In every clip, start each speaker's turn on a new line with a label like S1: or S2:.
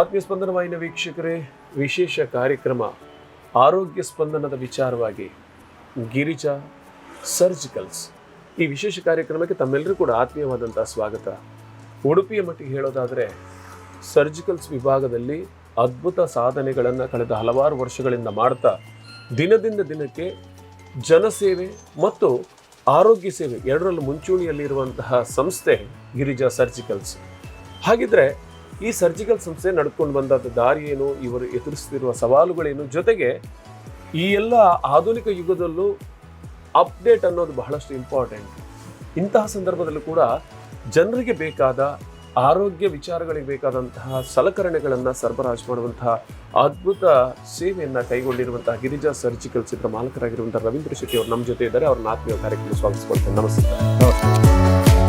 S1: ಆತ್ಮೀಯ ಸ್ಪಂದನ ವೀಕ್ಷಕರೇ, ವಿಶೇಷ ಕಾರ್ಯಕ್ರಮ, ಆರೋಗ್ಯ ಸ್ಪಂದನದ ವಿಚಾರವಾಗಿ ಗಿರಿಜಾ ಸರ್ಜಿಕಲ್ಸ್. ಈ ವಿಶೇಷ ಕಾರ್ಯಕ್ರಮಕ್ಕೆ ತಮ್ಮೆಲ್ಲರೂ ಕೂಡ ಆತ್ಮೀಯವಾದಂಥ ಸ್ವಾಗತ. ಉಡುಪಿಯ ಮಟ್ಟಿಗೆ ಹೇಳೋದಾದರೆ, ಸರ್ಜಿಕಲ್ಸ್ ವಿಭಾಗದಲ್ಲಿ ಅದ್ಭುತ ಸಾಧನೆಗಳನ್ನು ಕಳೆದ ಹಲವಾರು ವರ್ಷಗಳಿಂದ ಮಾಡ್ತಾ, ದಿನದಿಂದ ದಿನಕ್ಕೆ ಜನಸೇವೆ ಮತ್ತು ಆರೋಗ್ಯ ಸೇವೆ ಎರಡರಲ್ಲೂ ಮುಂಚೂಣಿಯಲ್ಲಿರುವಂತಹ ಸಂಸ್ಥೆ ಗಿರಿಜಾ ಸರ್ಜಿಕಲ್ಸ್. ಹಾಗಿದ್ರೆ ಈ ಸರ್ಜಿಕಲ್ ಸಂಸ್ಥೆ ನಡ್ಕೊಂಡು ಬಂದ ದಾರಿ ಏನು? ಇವರು ಎದುರಿಸ್ತಿರುವ ಸವಾಲುಗಳೇನು? ಜೊತೆಗೆ ಈ ಎಲ್ಲ ಆಧುನಿಕ ಯುಗದಲ್ಲೂ ಅಪ್ಡೇಟ್ ಅನ್ನೋದು ಬಹಳಷ್ಟು ಇಂಪಾರ್ಟೆಂಟ್ ಇಂತಹ ಸಂದರ್ಭದಲ್ಲೂ ಕೂಡ ಜನರಿಗೆ ಬೇಕಾದ ಆರೋಗ್ಯ ವಿಚಾರಗಳಿಗೆ ಬೇಕಾದಂತಹ ಸಲಕರಣೆಗಳನ್ನು ಸರಬರಾಜು ಮಾಡುವಂತಹ ಅದ್ಭುತ ಸೇವೆಯನ್ನು ಕೈಗೊಂಡಿರುವಂತಹ ಗಿರಿಜಾ ಸರ್ಜಿಕಲ್ ಚಿತ್ರ ಮಾಲಕರಾಗಿರುವಂತಹ ರವೀಂದ್ರ ಶೆಟ್ಟಿ ಅವರು ನಮ್ಮ ಜೊತೆ ಇದ್ದಾರೆ. ಅವ್ರನ್ನ ಆತ್ಮೀಯ ಕಾರ್ಯಕ್ರಮ ಸ್ವಾಗತಿಸ್ಕೊಳ್ತೇನೆ. ನಮಸ್ತೆ.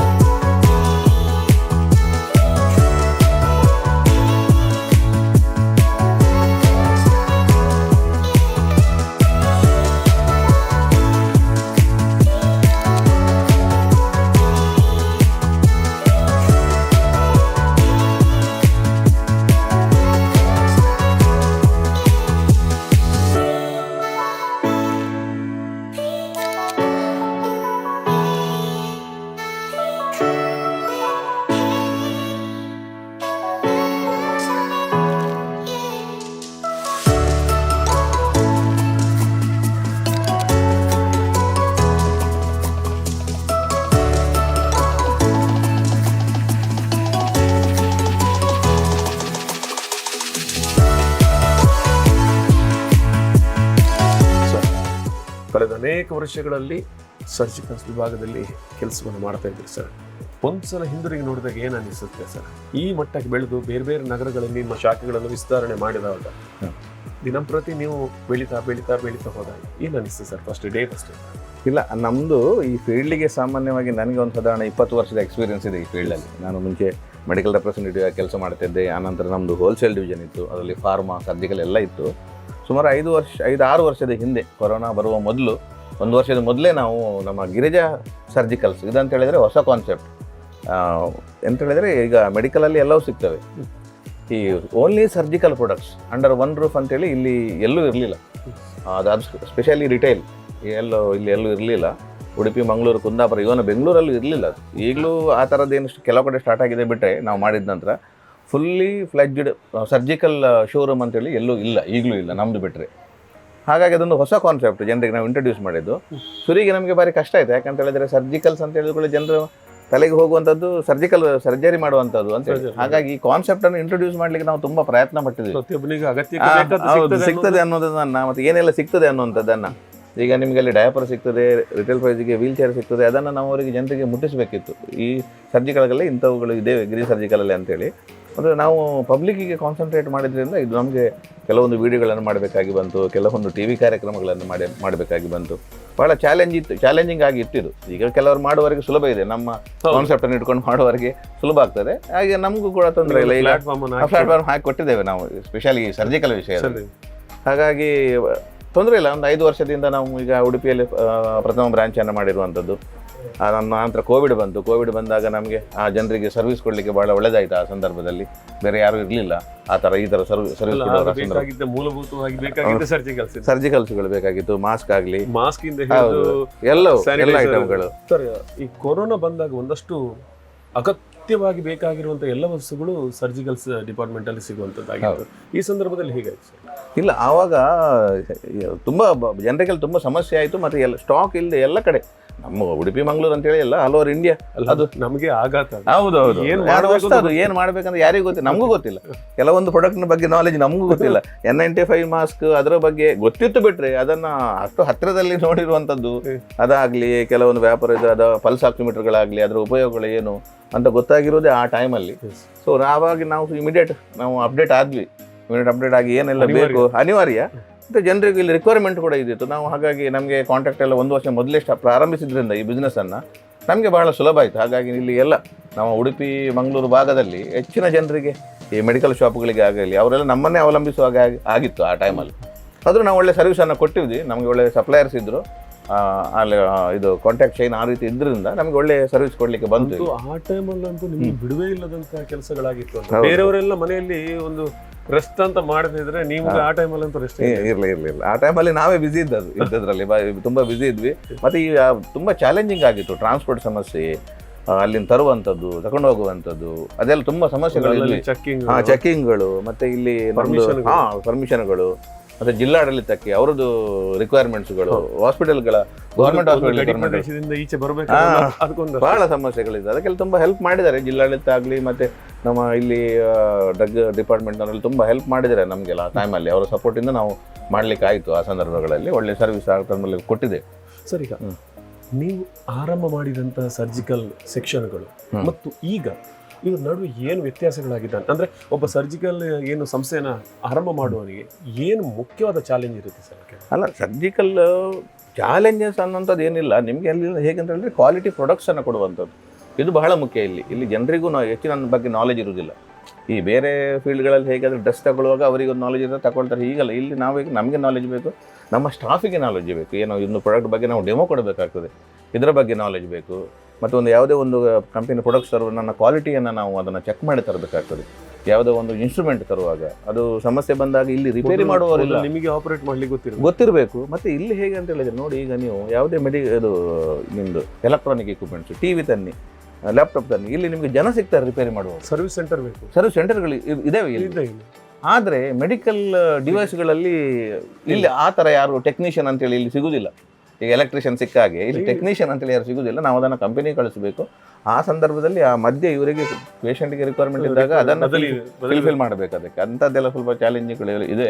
S1: ವರ್ಷಗಳಲ್ಲಿ ಸರ್ಜಿಕಲ್ಸ್ ವಿಭಾಗದಲ್ಲಿ ಕೆಲಸವನ್ನು ಮಾಡ್ತಾ ಇದ್ದೀರಿ ಸರ್. ಒಂದ್ಸಲ ಹಿಂದಿರುಗಿ ನೋಡಿದಾಗ ಏನು ಅನಿಸುತ್ತೆ ಸರ್? ಈ ಮಟ್ಟಕ್ಕೆ ಬೆಳೆದು ಬೇರೆ ಬೇರೆ ನಗರಗಳಲ್ಲಿ ನಿಮ್ಮ ಶಾಖೆಗಳನ್ನು ವಿಸ್ತರಣೆ ಮಾಡಿದಾಗ ದಿನಂಪ್ರತಿ ನೀವು ಬೆಳೀತಾ ಬೆಳೀತಾ ಬೆಳೀತಾ ಹೋದಾಗ ಏನು ಅನಿಸ್ತದೆ ಸರ್ ಫಸ್ಟ್ ಡೇ ಫಸ್ಟ್
S2: ಇಲ್ಲ ನಮ್ಮದು ಈ ಫೀಲ್ಡಿಗೆ ಸಾಮಾನ್ಯವಾಗಿ ನನಗೆ ಒಂದು ಸಾಧಾರಣ ಇಪ್ಪತ್ತು ವರ್ಷದ ಎಕ್ಸ್ಪೀರಿಯನ್ಸ್ ಇದೆ ಈ ಫೀಲ್ಡಲ್ಲಿ ನಾನು ಮುಂಚೆ ಮೆಡಿಕಲ್ ರೆಪ್ರೆಸೆಂಟೇಟಿವ್ ಆಗಿ ಕೆಲಸ ಮಾಡ್ತಿದ್ದೆ ಆನಂತರ ನಮ್ಮದು ಹೋಲ್ಸೇಲ್ ಡಿವಿಷನ್ ಇತ್ತು ಅದರಲ್ಲಿ ಫಾರ್ಮಾ ಸರ್ಜಿಕಲ್ ಎಲ್ಲ ಇತ್ತು. ಸುಮಾರು ಐದು ವರ್ಷ ಐದು ಆರು ವರ್ಷದ ಹಿಂದೆ ಕೊರೋನಾ ಬರುವ ಮೊದಲು ಒಂದು ವರ್ಷದ ಮೊದಲೇ ನಾವು ನಮ್ಮ ಗಿರಿಜಾ ಸರ್ಜಿಕಲ್ಸ್ ಇದಂತ ಹೇಳಿದರೆ ಹೊಸ ಕಾನ್ಸೆಪ್ಟ್ ಎಂತ ಹೇಳಿದರೆ ಈಗ ಮೆಡಿಕಲಲ್ಲಿ ಎಲ್ಲವೂ ಸಿಗ್ತವೆ. ಈ only surgical products under one roof ಅಂತೇಳಿ ಇಲ್ಲಿ ಎಲ್ಲೂ ಇರಲಿಲ್ಲ. ಅದು ಸ್ಪೆಷಲಿ ರಿಟೈಲ್ ಎಲ್ಲೋ ಇಲ್ಲಿ ಎಲ್ಲೂ ಇರಲಿಲ್ಲ. ಉಡುಪಿ, ಮಂಗಳೂರು, ಕುಂದಾಪುರ ಇವನು ಬೆಂಗಳೂರಲ್ಲೂ ಇರಲಿಲ್ಲ ಈಗಲೂ ಆ ಥರದ್ದೇನು ಕೆಲವು ಕಡೆ ಸ್ಟಾರ್ಟ್ ಆಗಿದೆ ಬಿಟ್ಟರೆ ನಾವು ಮಾಡಿದ ನಂತರ ಫುಲ್ಲಿ ಫ್ಲೆಡ್ಜ್ಡ್ ಸರ್ಜಿಕಲ್ ಶೋರೂಮ್ ಅಂತೇಳಿ ಎಲ್ಲೂ ಇಲ್ಲ, ಈಗಲೂ ಇಲ್ಲ ನಮ್ಮದು ಬಿಟ್ಟರೆ ಹಾಗಾಗಿ ಅದೊಂದು ಹೊಸ ಕಾನ್ಸೆಪ್ಟ್ ಜನರಿಗೆ ನಾವು ಇಂಟ್ರೊಡ್ಯೂಸ್ ಮಾಡಿದ್ದು. ಸುರಿಗೆ ನಮಗೆ ಭಾರಿ ಕಷ್ಟ ಆಯಿತು. ಯಾಕಂತ ಹೇಳಿದ್ರೆ ಸರ್ಜಿಕಲ್ಸ್ ಅಂತ ಹೇಳಿದ್ರೆ ಜನರು ತಲೆಗೆ ಹೋಗುವಂಥದ್ದು ಸರ್ಜಿಕಲ್ ಸರ್ಜರಿ ಮಾಡುವಂಥದ್ದು ಅಂತ ಹೇಳಿ. ಹಾಗಾಗಿ ಈ ಕಾನ್ಸೆಪ್ಟ್ ಅನ್ನು ಇಂಟ್ರೊಡ್ಯೂಸ್ ಮಾಡ್ಲಿಕ್ಕೆ ನಾವು ತುಂಬಾ ಪ್ರಯತ್ನ ಪಟ್ಟಿದ್ವಿ
S1: ಸಿಗ್ತದೆ
S2: ಅನ್ನೋದನ್ನು ಮತ್ತೆ ಏನೆಲ್ಲ ಸಿಗ್ತದೆ ಅನ್ನುವಂಥದ್ದನ್ನ. ಈಗ ನಿಮಗೆ ಅಲ್ಲಿ ಡಯಾಪರ್ ಸಿಗ್ತದೆ ರಿಟೇಲ್ ಪ್ರೈಸ್ಗೆ ವೀಲ್ ಚೇರ್ ಸಿಗ್ತದೆ ಅದನ್ನು ನಾವು ಅವರಿಗೆ ಜನರಿಗೆ ಮುಟ್ಟಿಸಬೇಕಿತ್ತು. ಈ ಸರ್ಜಿಕಲ್ಗಳಲ್ಲಿ ಇಂಥವುಗಳು ಇದೆ ಗಿರಿ ಸರ್ಜಿಕಲಲ್ಲಿ ಅಂತೇಳಿ ಅಂದರೆ ನಾವು ಪಬ್ಲಿಕ್ಕಿಗೆ ಕಾನ್ಸಂಟ್ರೇಟ್ ಮಾಡಿದ್ರಿಂದ ಇದು ನಮಗೆ ಕೆಲವೊಂದು ವಿಡಿಯೋಗಳನ್ನು ಮಾಡಬೇಕಾಗಿ ಬಂತು ಕೆಲವೊಂದು ಟಿ ವಿ ಕಾರ್ಯಕ್ರಮಗಳನ್ನು ಮಾಡಿ ಮಾಡಬೇಕಾಗಿ ಬಂತು. ಭಾಳ ಚಾಲೆಂಜ್ ಇತ್ತು ಚಾಲೆಂಜಿಂಗ್ ಆಗಿ ಇಟ್ಟಿದ್ದು ಈಗ ಕೆಲವರು ಮಾಡುವವರಿಗೆ ಸುಲಭ ಇದೆ. ನಮ್ಮ. ಕಾನ್ಸೆಪ್ಟ್ ಅನ್ನು ಇಟ್ಕೊಂಡು ಮಾಡುವವರಿಗೆ ಸುಲಭ ಆಗ್ತದೆ. ಹಾಗೆ ನಮಗೂ ಕೂಡ ತೊಂದರೆ ಇಲ್ಲ. ಈ
S1: ಪ್ಲಾಟ್ಫಾರ್ಮ್ ಹಾಕಿ-
S2: ಕೊಟ್ಟಿದ್ದೇವೆ ನಾವು ಸ್ಪೆಷಲಿ ಸರ್ಜಿಕಲ್ ವಿಷಯ ಹಾಗಾಗಿ ತೊಂದರೆ ಇಲ್ಲ. ಒಂದು ಐದು ವರ್ಷದಿಂದ ನಾವು ಈಗ ಉಡುಪಿಯಲ್ಲಿ ಪ್ರಥಮ ಬ್ರಾಂಚನ್ನು ಮಾಡಿರುವಂಥದ್ದು. ನಮ್ಮ ನಂತರ ಕೋವಿಡ್ ಬಂತು. ಕೋವಿಡ್ ಬಂದಾಗ ನಮಗೆ ಆ ಜನರಿಗೆ ಸರ್ವಿಸ್ ಕೊಡಲಿಕ್ಕೆ ಭಾಳ ಒಳ್ಳೆದಾಯಿತು ಆ ಸಂದರ್ಭದಲ್ಲಿ. ಬೇರೆ ಯಾರು ಇರಲಿಲ್ಲ. ಆ ಥರ ಈ ಥರ ಸರ್ವಿಸ್
S1: ಸರ್ವಿಸ್
S2: ಸಂದರ್ಭ
S1: ಮೂಲಭೂತವಾಗಿ ಸರ್ಜಿಕಲ್ಸ್
S2: ಸರ್ಜಿಕಲ್ಸ್ಗಳು ಬೇಕಾಗಿತ್ತು ಮಾಸ್ಕ್ ಆಗಲಿ.
S1: ಮಾಸ್ಕ್ ಇಂದ
S2: ಎಲ್ಲವೂ ಎಲ್ಲ. ಐಟಮ್ಗಳು
S1: ಸರ್ ಈ ಕೊರೋನಾ ಬಂದಾಗ ಒಂದಷ್ಟು ಅಗತ್ಯವಾಗಿ ಬೇಕಾಗಿರುವಂತ ಎಲ್ಲ ವಸ್ತುಗಳು ಸರ್ಜಿಕಲ್ಸ್ ಡಿಪಾರ್ಟ್ಮೆಂಟ್ ಅಲ್ಲಿ ಸಿಗುವಂತದ್ದಾಗಿತ್ತು ಈ ಸಂದರ್ಭದಲ್ಲಿ ಹೇಗಾಯ್ತು ಸರ್?
S2: ಇಲ್ಲ ಆವಾಗ ತುಂಬ ಜನರಿಗೆಲ್ಲ ತುಂಬ ಸಮಸ್ಯೆ ಆಯಿತು ಮತ್ತು ಎಲ್ಲ ಸ್ಟಾಕ್ ಇಲ್ಲದೆ ಎಲ್ಲ ಕಡೆ ನಮ್ಮ ಉಡುಪಿ ಮಂಗಳೂರು ಅಂತೇಳಿ ಅಲ್ಲ ಆಲ್ ಓವರ್ ಇಂಡಿಯಾ
S1: ಅಲ್ಲ ಅದು ನಮಗೆ ಆಘಾತ ಹೌದು
S2: ಹೌದು.
S1: ಏನ್ ಅಂತ
S2: ಅದು ಏನು ಮಾಡ್ಬೇಕಂತ ಯಾರಿಗೂ ಗೊತ್ತಿಲ್ಲ ನಮಗೂ ಗೊತ್ತಿಲ್ಲ. ಕೆಲವೊಂದು ಪ್ರಾಡಕ್ಟ್ನ ಬಗ್ಗೆ ನಾಲೆಜ್ ನಮಗೂ ಗೊತ್ತಿಲ್ಲ. ಎನ್ ನೈಂಟಿ ಫೈವ್ ಮಾಸ್ಕ್ ಅದರ ಬಗ್ಗೆ ಗೊತ್ತಿತ್ತು ಬಿಟ್ರೆ ಅದನ್ನ ಅಷ್ಟು ಹತ್ತಿರದಲ್ಲಿ ನೋಡಿರುವಂಥದ್ದು ಅದಾಗ್ಲಿ ಕೆಲವೊಂದು ವ್ಯಾಪಾರ ಇದು ಅದ ಪಲ್ಸ್ ಆಕ್ಸಿಮೀಟರ್ಗಳಾಗಲಿ ಅದರ ಉಪಯೋಗಗಳು ಏನು ಅಂತ ಗೊತ್ತಾಗಿರೋದೇ ಆ ಟೈಮಲ್ಲಿ. ಸೊ ಆವಾಗ ನಾವು ಇಮಿಡಿಯೇಟ್ ನಾವು ಅಪ್ಡೇಟ್ ಆದ್ವಿ ಇಮಿಡಿಯೇಟ್ ಅಪ್ಡೇಟ್ ಆಗಿ ಏನೆಲ್ಲ ಬೇಕು? ಅನಿವಾರ್ಯ. ಮತ್ತು ಜನರಿಗೆ ಇಲ್ಲಿ ರಿಕ್ವೈರ್ಮೆಂಟ್ ಕೂಡ ಇದ್ದಿತ್ತು. ನಾವು ಹಾಗಾಗಿ ನಮಗೆ ಕಾಂಟ್ಯಾಕ್ಟ್ ಎಲ್ಲ ಒಂದು ವರ್ಷ ಮೊದಲೇ ಸ್ಟಾ ಪ್ರಾರಂಭಿಸಿದ್ರಿಂದ ಈ ಬಿಸ್ನೆಸ್ಸನ್ನು ನಮಗೆ ಬಹಳ ಸುಲಭ ಆಯಿತು. ಹಾಗಾಗಿ ಇಲ್ಲಿ ಎಲ್ಲ ನಮ್ಮ ಉಡುಪಿ ಮಂಗಳೂರು ಭಾಗದಲ್ಲಿ ಹೆಚ್ಚಿನ ಜನರಿಗೆ ಈ ಮೆಡಿಕಲ್ ಶಾಪ್ಗಳಿಗೆ ಆಗಲಿ ಅವರೆಲ್ಲ ನಮ್ಮನ್ನೇ ಅವಲಂಬಿಸುವ ಹಾಗೆ ಆಗಿತ್ತು ಆ ಟೈಮಲ್ಲಿ ಆದರೂ ನಾವು ಒಳ್ಳೆ ಸರ್ವಿಸನ್ನು ಕೊಟ್ಟಿದ್ವಿ. ನಮಗೆ ಒಳ್ಳೆ ಸಪ್ಲೈಯರ್ಸ್ ಇದ್ದರು ಅಲ್ಲಿ ಇದು ಕಾಂಟ್ಯಾಕ್ಟ್ ಚೈನ್ ಆ ರೀತಿ ಇದ್ರಿಂದ ನಮಗೆ ಒಳ್ಳೆ ಸರ್ವಿಸ್ ಕೊಡ್ಲಿಕ್ಕೆ ಬಂತು
S1: ಆ ಟೈಮಲ್ಲಂತೂ ನಿಮ್ಗೆ ಬಿಡುವೆ ಇಲ್ಲದಂತಹ ಕೆಲಸಗಳಾಗಿತ್ತು ಬೇರೆಯವರೆಲ್ಲ ಮನೆಯಲ್ಲಿ ಒಂದು ರೆಸ್ಟ್ ಅಂತ ಮಾಡದಿದ್ರೆ ನೀವು ಆ ಟೈಮಲ್ಲಂತೂ ರೆಸ್ಟ್
S2: ಇರಲಿ ಇರಲಿ ಇರಲಿ ಇರ್ಲಿ. ಆ ಟೈಮಲ್ಲಿ ನಾವೇ ಬಿಸಿ ಇದ್ದದ್ದು ಇದ್ದದ್ರಲ್ಲಿ. ತುಂಬ ಬಿಸಿ ಇದ್ವಿ. ಮತ್ತೆ ಈ ತುಂಬ ಚಾಲೆಂಜಿಂಗ್ ಆಗಿತ್ತು. ಟ್ರಾನ್ಸ್ಪೋರ್ಟ್ ಸಮಸ್ಯೆ ಅಲ್ಲಿಂದ ತರುವಂಥದ್ದು ತಗೊಂಡು ಹೋಗುವಂಥದ್ದು ಅದೆಲ್ಲ ತುಂಬಾ ಸಮಸ್ಯೆಗಳು
S1: ಚೆಕ್ಕಿಂಗ್
S2: ಹಾ ಮತ್ತು ಮತ್ತೆ ಇಲ್ಲಿ ಪರ್ಮಿಷನ್ ಪರ್ಮಿಷನ್ಗಳು ಮತ್ತೆ ಜಿಲ್ಲಾಡಳಿತಕ್ಕೆ ಅವರದ್ದು ರಿಕ್ವೈರ್ಮೆಂಟ್ಸ್ಗಳು ಹಾಸ್ಪಿಟಲ್ಗಳ ಗೌರ್ಮೆಂಟ್ ಹಾಸ್ಪಿಟಲ್
S1: ಈಚೆ ಬರ್ಬೇಕು
S2: ಬಹಳ ಸಮಸ್ಯೆಗಳಿದೆ. ಅದಕ್ಕೆಲ್ಲ ತುಂಬಾ ಹೆಲ್ಪ್ ಮಾಡಿದ್ದಾರೆ. ಜಿಲ್ಲಾಡಳಿತ ಆಗಲಿ ಮತ್ತೆ ನಮ್ಮ ಇಲ್ಲಿ ಡ್ರಗ್ ಡಿಪಾರ್ಟ್ಮೆಂಟ್ನವರಲ್ಲಿ ತುಂಬಾ ಹೆಲ್ಪ್ ಮಾಡಿದ್ದಾರೆ ನಮಗೆಲ್ಲ ಆ ಟೈಮಲ್ಲಿ ಅವರ ಸಪೋರ್ಟಿಂದ ನಾವು ಮಾಡ್ಲಿಕ್ಕೆ ಆಯಿತು ಆ ಸಂದರ್ಭಗಳಲ್ಲಿ. ಒಳ್ಳೆ ಸರ್ವಿಸ್ ಆ ಟೈಮಲ್ಲಿ ಕೊಟ್ಟಿದೆ.
S1: ಸರ್ ಈಗ ನೀವು ಆರಂಭ ಮಾಡಿದಂತಹ ಸರ್ಜಿಕಲ್ ಸೆಕ್ಷನ್ಗಳು. ಮತ್ತು ಈಗ ಇವ್ರ ನಡುವೆ ಏನು ವ್ಯತ್ಯಾಸಗಳಾಗಿದೆ ಅಂತ- ಅಂದರೆ ಒಬ್ಬ ಸರ್ಜಿಕಲ್ ಏನು ಸಂಸ್ಥೆನ ಆರಂಭ ಮಾಡುವವರಿಗೆ ಏನು ಮುಖ್ಯವಾದ ಚಾಲೆಂಜ್ ಇರುತ್ತೆ ಸರ್
S2: ಅಲ್ಲ ಸರ್ಜಿಕಲ್ ಚಾಲೆಂಜಸ್ ಅನ್ನೋಂಥದ್ದು ಏನಿಲ್ಲ. ನಿಮಗೆ ಅಲ್ಲಿ ಹೇಗೆ ಹೇಳಿದ್ರೆ ಕ್ವಾಲಿಟಿ ಪ್ರೊಡಕ್ಷನ್ ಕೊಡುವಂಥದ್ದು. ಇದು ಬಹಳ ಮುಖ್ಯ ಇಲ್ಲಿ. ಇಲ್ಲಿ ಜನರಿಗೂ ನಾವು ಹೆಚ್ಚಿನ ಬಗ್ಗೆ ನಾಲೆಜ್ ಇರುವುದಿಲ್ಲ. ಈ ಬೇರೆ ಫೀಲ್ಡ್ಗಳಲ್ಲಿ ಹೇಗಾದರೆ ಡ್ರೆಸ್ ತಗೊಳ್ಳುವಾಗ ಅವರಿಗೆ ಒಂದು ನಾಲೆಜ್ ಇರುತ್ತೆ ತಗೊಳ್ತಾರೆ. ಈಗಲ್ಲ ಇಲ್ಲಿ ನಾವೀಗ ನಮಗೆ ನಾಲೆಜ್ ಬೇಕು, ನಮ್ಮ ಸ್ಟಾಫಿಗೆ ನಾಲೆಜ್ ಬೇಕು. ಏನೋ ಇನ್ನು ಪ್ರಾಡಕ್ಟ್ ಬಗ್ಗೆ ನಾವು ಡೆಮೋ ಕೊಡಬೇಕಾಗ್ತದೆ. ಇದರ ಬಗ್ಗೆ ನಾಲೆಜ್ ಬೇಕು. ಮತ್ತು ಒಂದು ಯಾವುದೇ ಒಂದು ಕಂಪನಿ ಪ್ರೊಡಕ್ಟ್ಸ್ ತರುವ ನನ್ನ ಕ್ವಾಲಿಟಿಯನ್ನು ನಾವು ಅದನ್ನು ಚೆಕ್ ಮಾಡಿ ತರಬೇಕಾಗ್ತದೆ. ಯಾವುದೋ ಒಂದು ಇನ್ಸ್ಟ್ರೂಮೆಂಟ್ ತರುವಾಗ. ಅದು ಸಮಸ್ಯೆ ಬಂದಾಗ ಇಲ್ಲಿ ರಿಪೇರಿ ಮಾಡುವವರಿಲ್ಲ.
S1: ನಿಮಗೆ ಆಪರೇಟ್ ಮಾಡ್ಲಿಕ್ಕೆ ಗೊತ್ತಿರಬೇಕು.
S2: ಗೊತ್ತಿರಬೇಕು. ಮತ್ತೆ ಇಲ್ಲಿ ಹೇಗೆ ಅಂತ ಹೇಳಿದ್ರೆ ನೋಡಿ ಈಗ ನೀವು ಯಾವುದೇ ಮೆಡಿ ಇದು ನಿಮ್ಮದು ಎಲೆಕ್ಟ್ರಾನಿಕ್ ಎಕ್ವಿಪ್ಮೆಂಟ್ಸ್ ಟಿ ವಿ ತನ್ನಿ ಲ್ಯಾಪ್ಟಾಪ್ ತನ್ನಿ ಇಲ್ಲಿ ನಿಮಗೆ ಜನ ಸಿಗ್ತಾರೆ ರಿಪೇರಿ ಮಾಡುವ
S1: ಸರ್ವಿಸ್ ಸೆಂಟರ್ ಬೇಕು.
S2: ಸರ್ವಿಸ್ ಸೆಂಟರ್ಗಳು ಇದಾವೆ ಇಲ್ಲಿ.
S1: ಇದೆ ಇಲ್ಲಿ.
S2: ಆದರೆ ಮೆಡಿಕಲ್ ಡಿವೈಸ್ಗಳಲ್ಲಿ ಇಲ್ಲಿ. ಆ ಥರ ಯಾರು ಟೆಕ್ನಿಷಿಯನ್ ಅಂತೇಳಿ ಇಲ್ಲಿ ಸಿಗುವುದಿಲ್ಲ ಈಗ ಎಲೆಕ್ಟ್ರಿಷಿಯನ್ ಸಿಕ್ಕ ಹಾಗೆ ಇಲ್ಲಿ ಟೆಕ್ನಿಷಿಯನ್ ಅಂತೇಳಿ ಯಾರು ಸಿಗುದಿಲ್ಲ ನಾವು ಅದನ್ನು ಕಂಪನಿ ಕಳಿಸಬೇಕು. ಆ ಸಂದರ್ಭದಲ್ಲಿ ಆ ಮಧ್ಯೆ ಇವರಿಗೆ ಪೇಷಂಟ್ಗೆ ರಿಕ್ವೈರ್ಮೆಂಟ್ ಇದ್ದಾಗ ಅದನ್ನು ಫಿಲ್ಫಿಲ್ ಮಾಡಬೇಕು ಅದಕ್ಕೆ. ಅಂಥದ್ದೆಲ್ಲ ಸ್ವಲ್ಪ ಚಾಲೆಂಜ್ಗಳು ಇದೆ.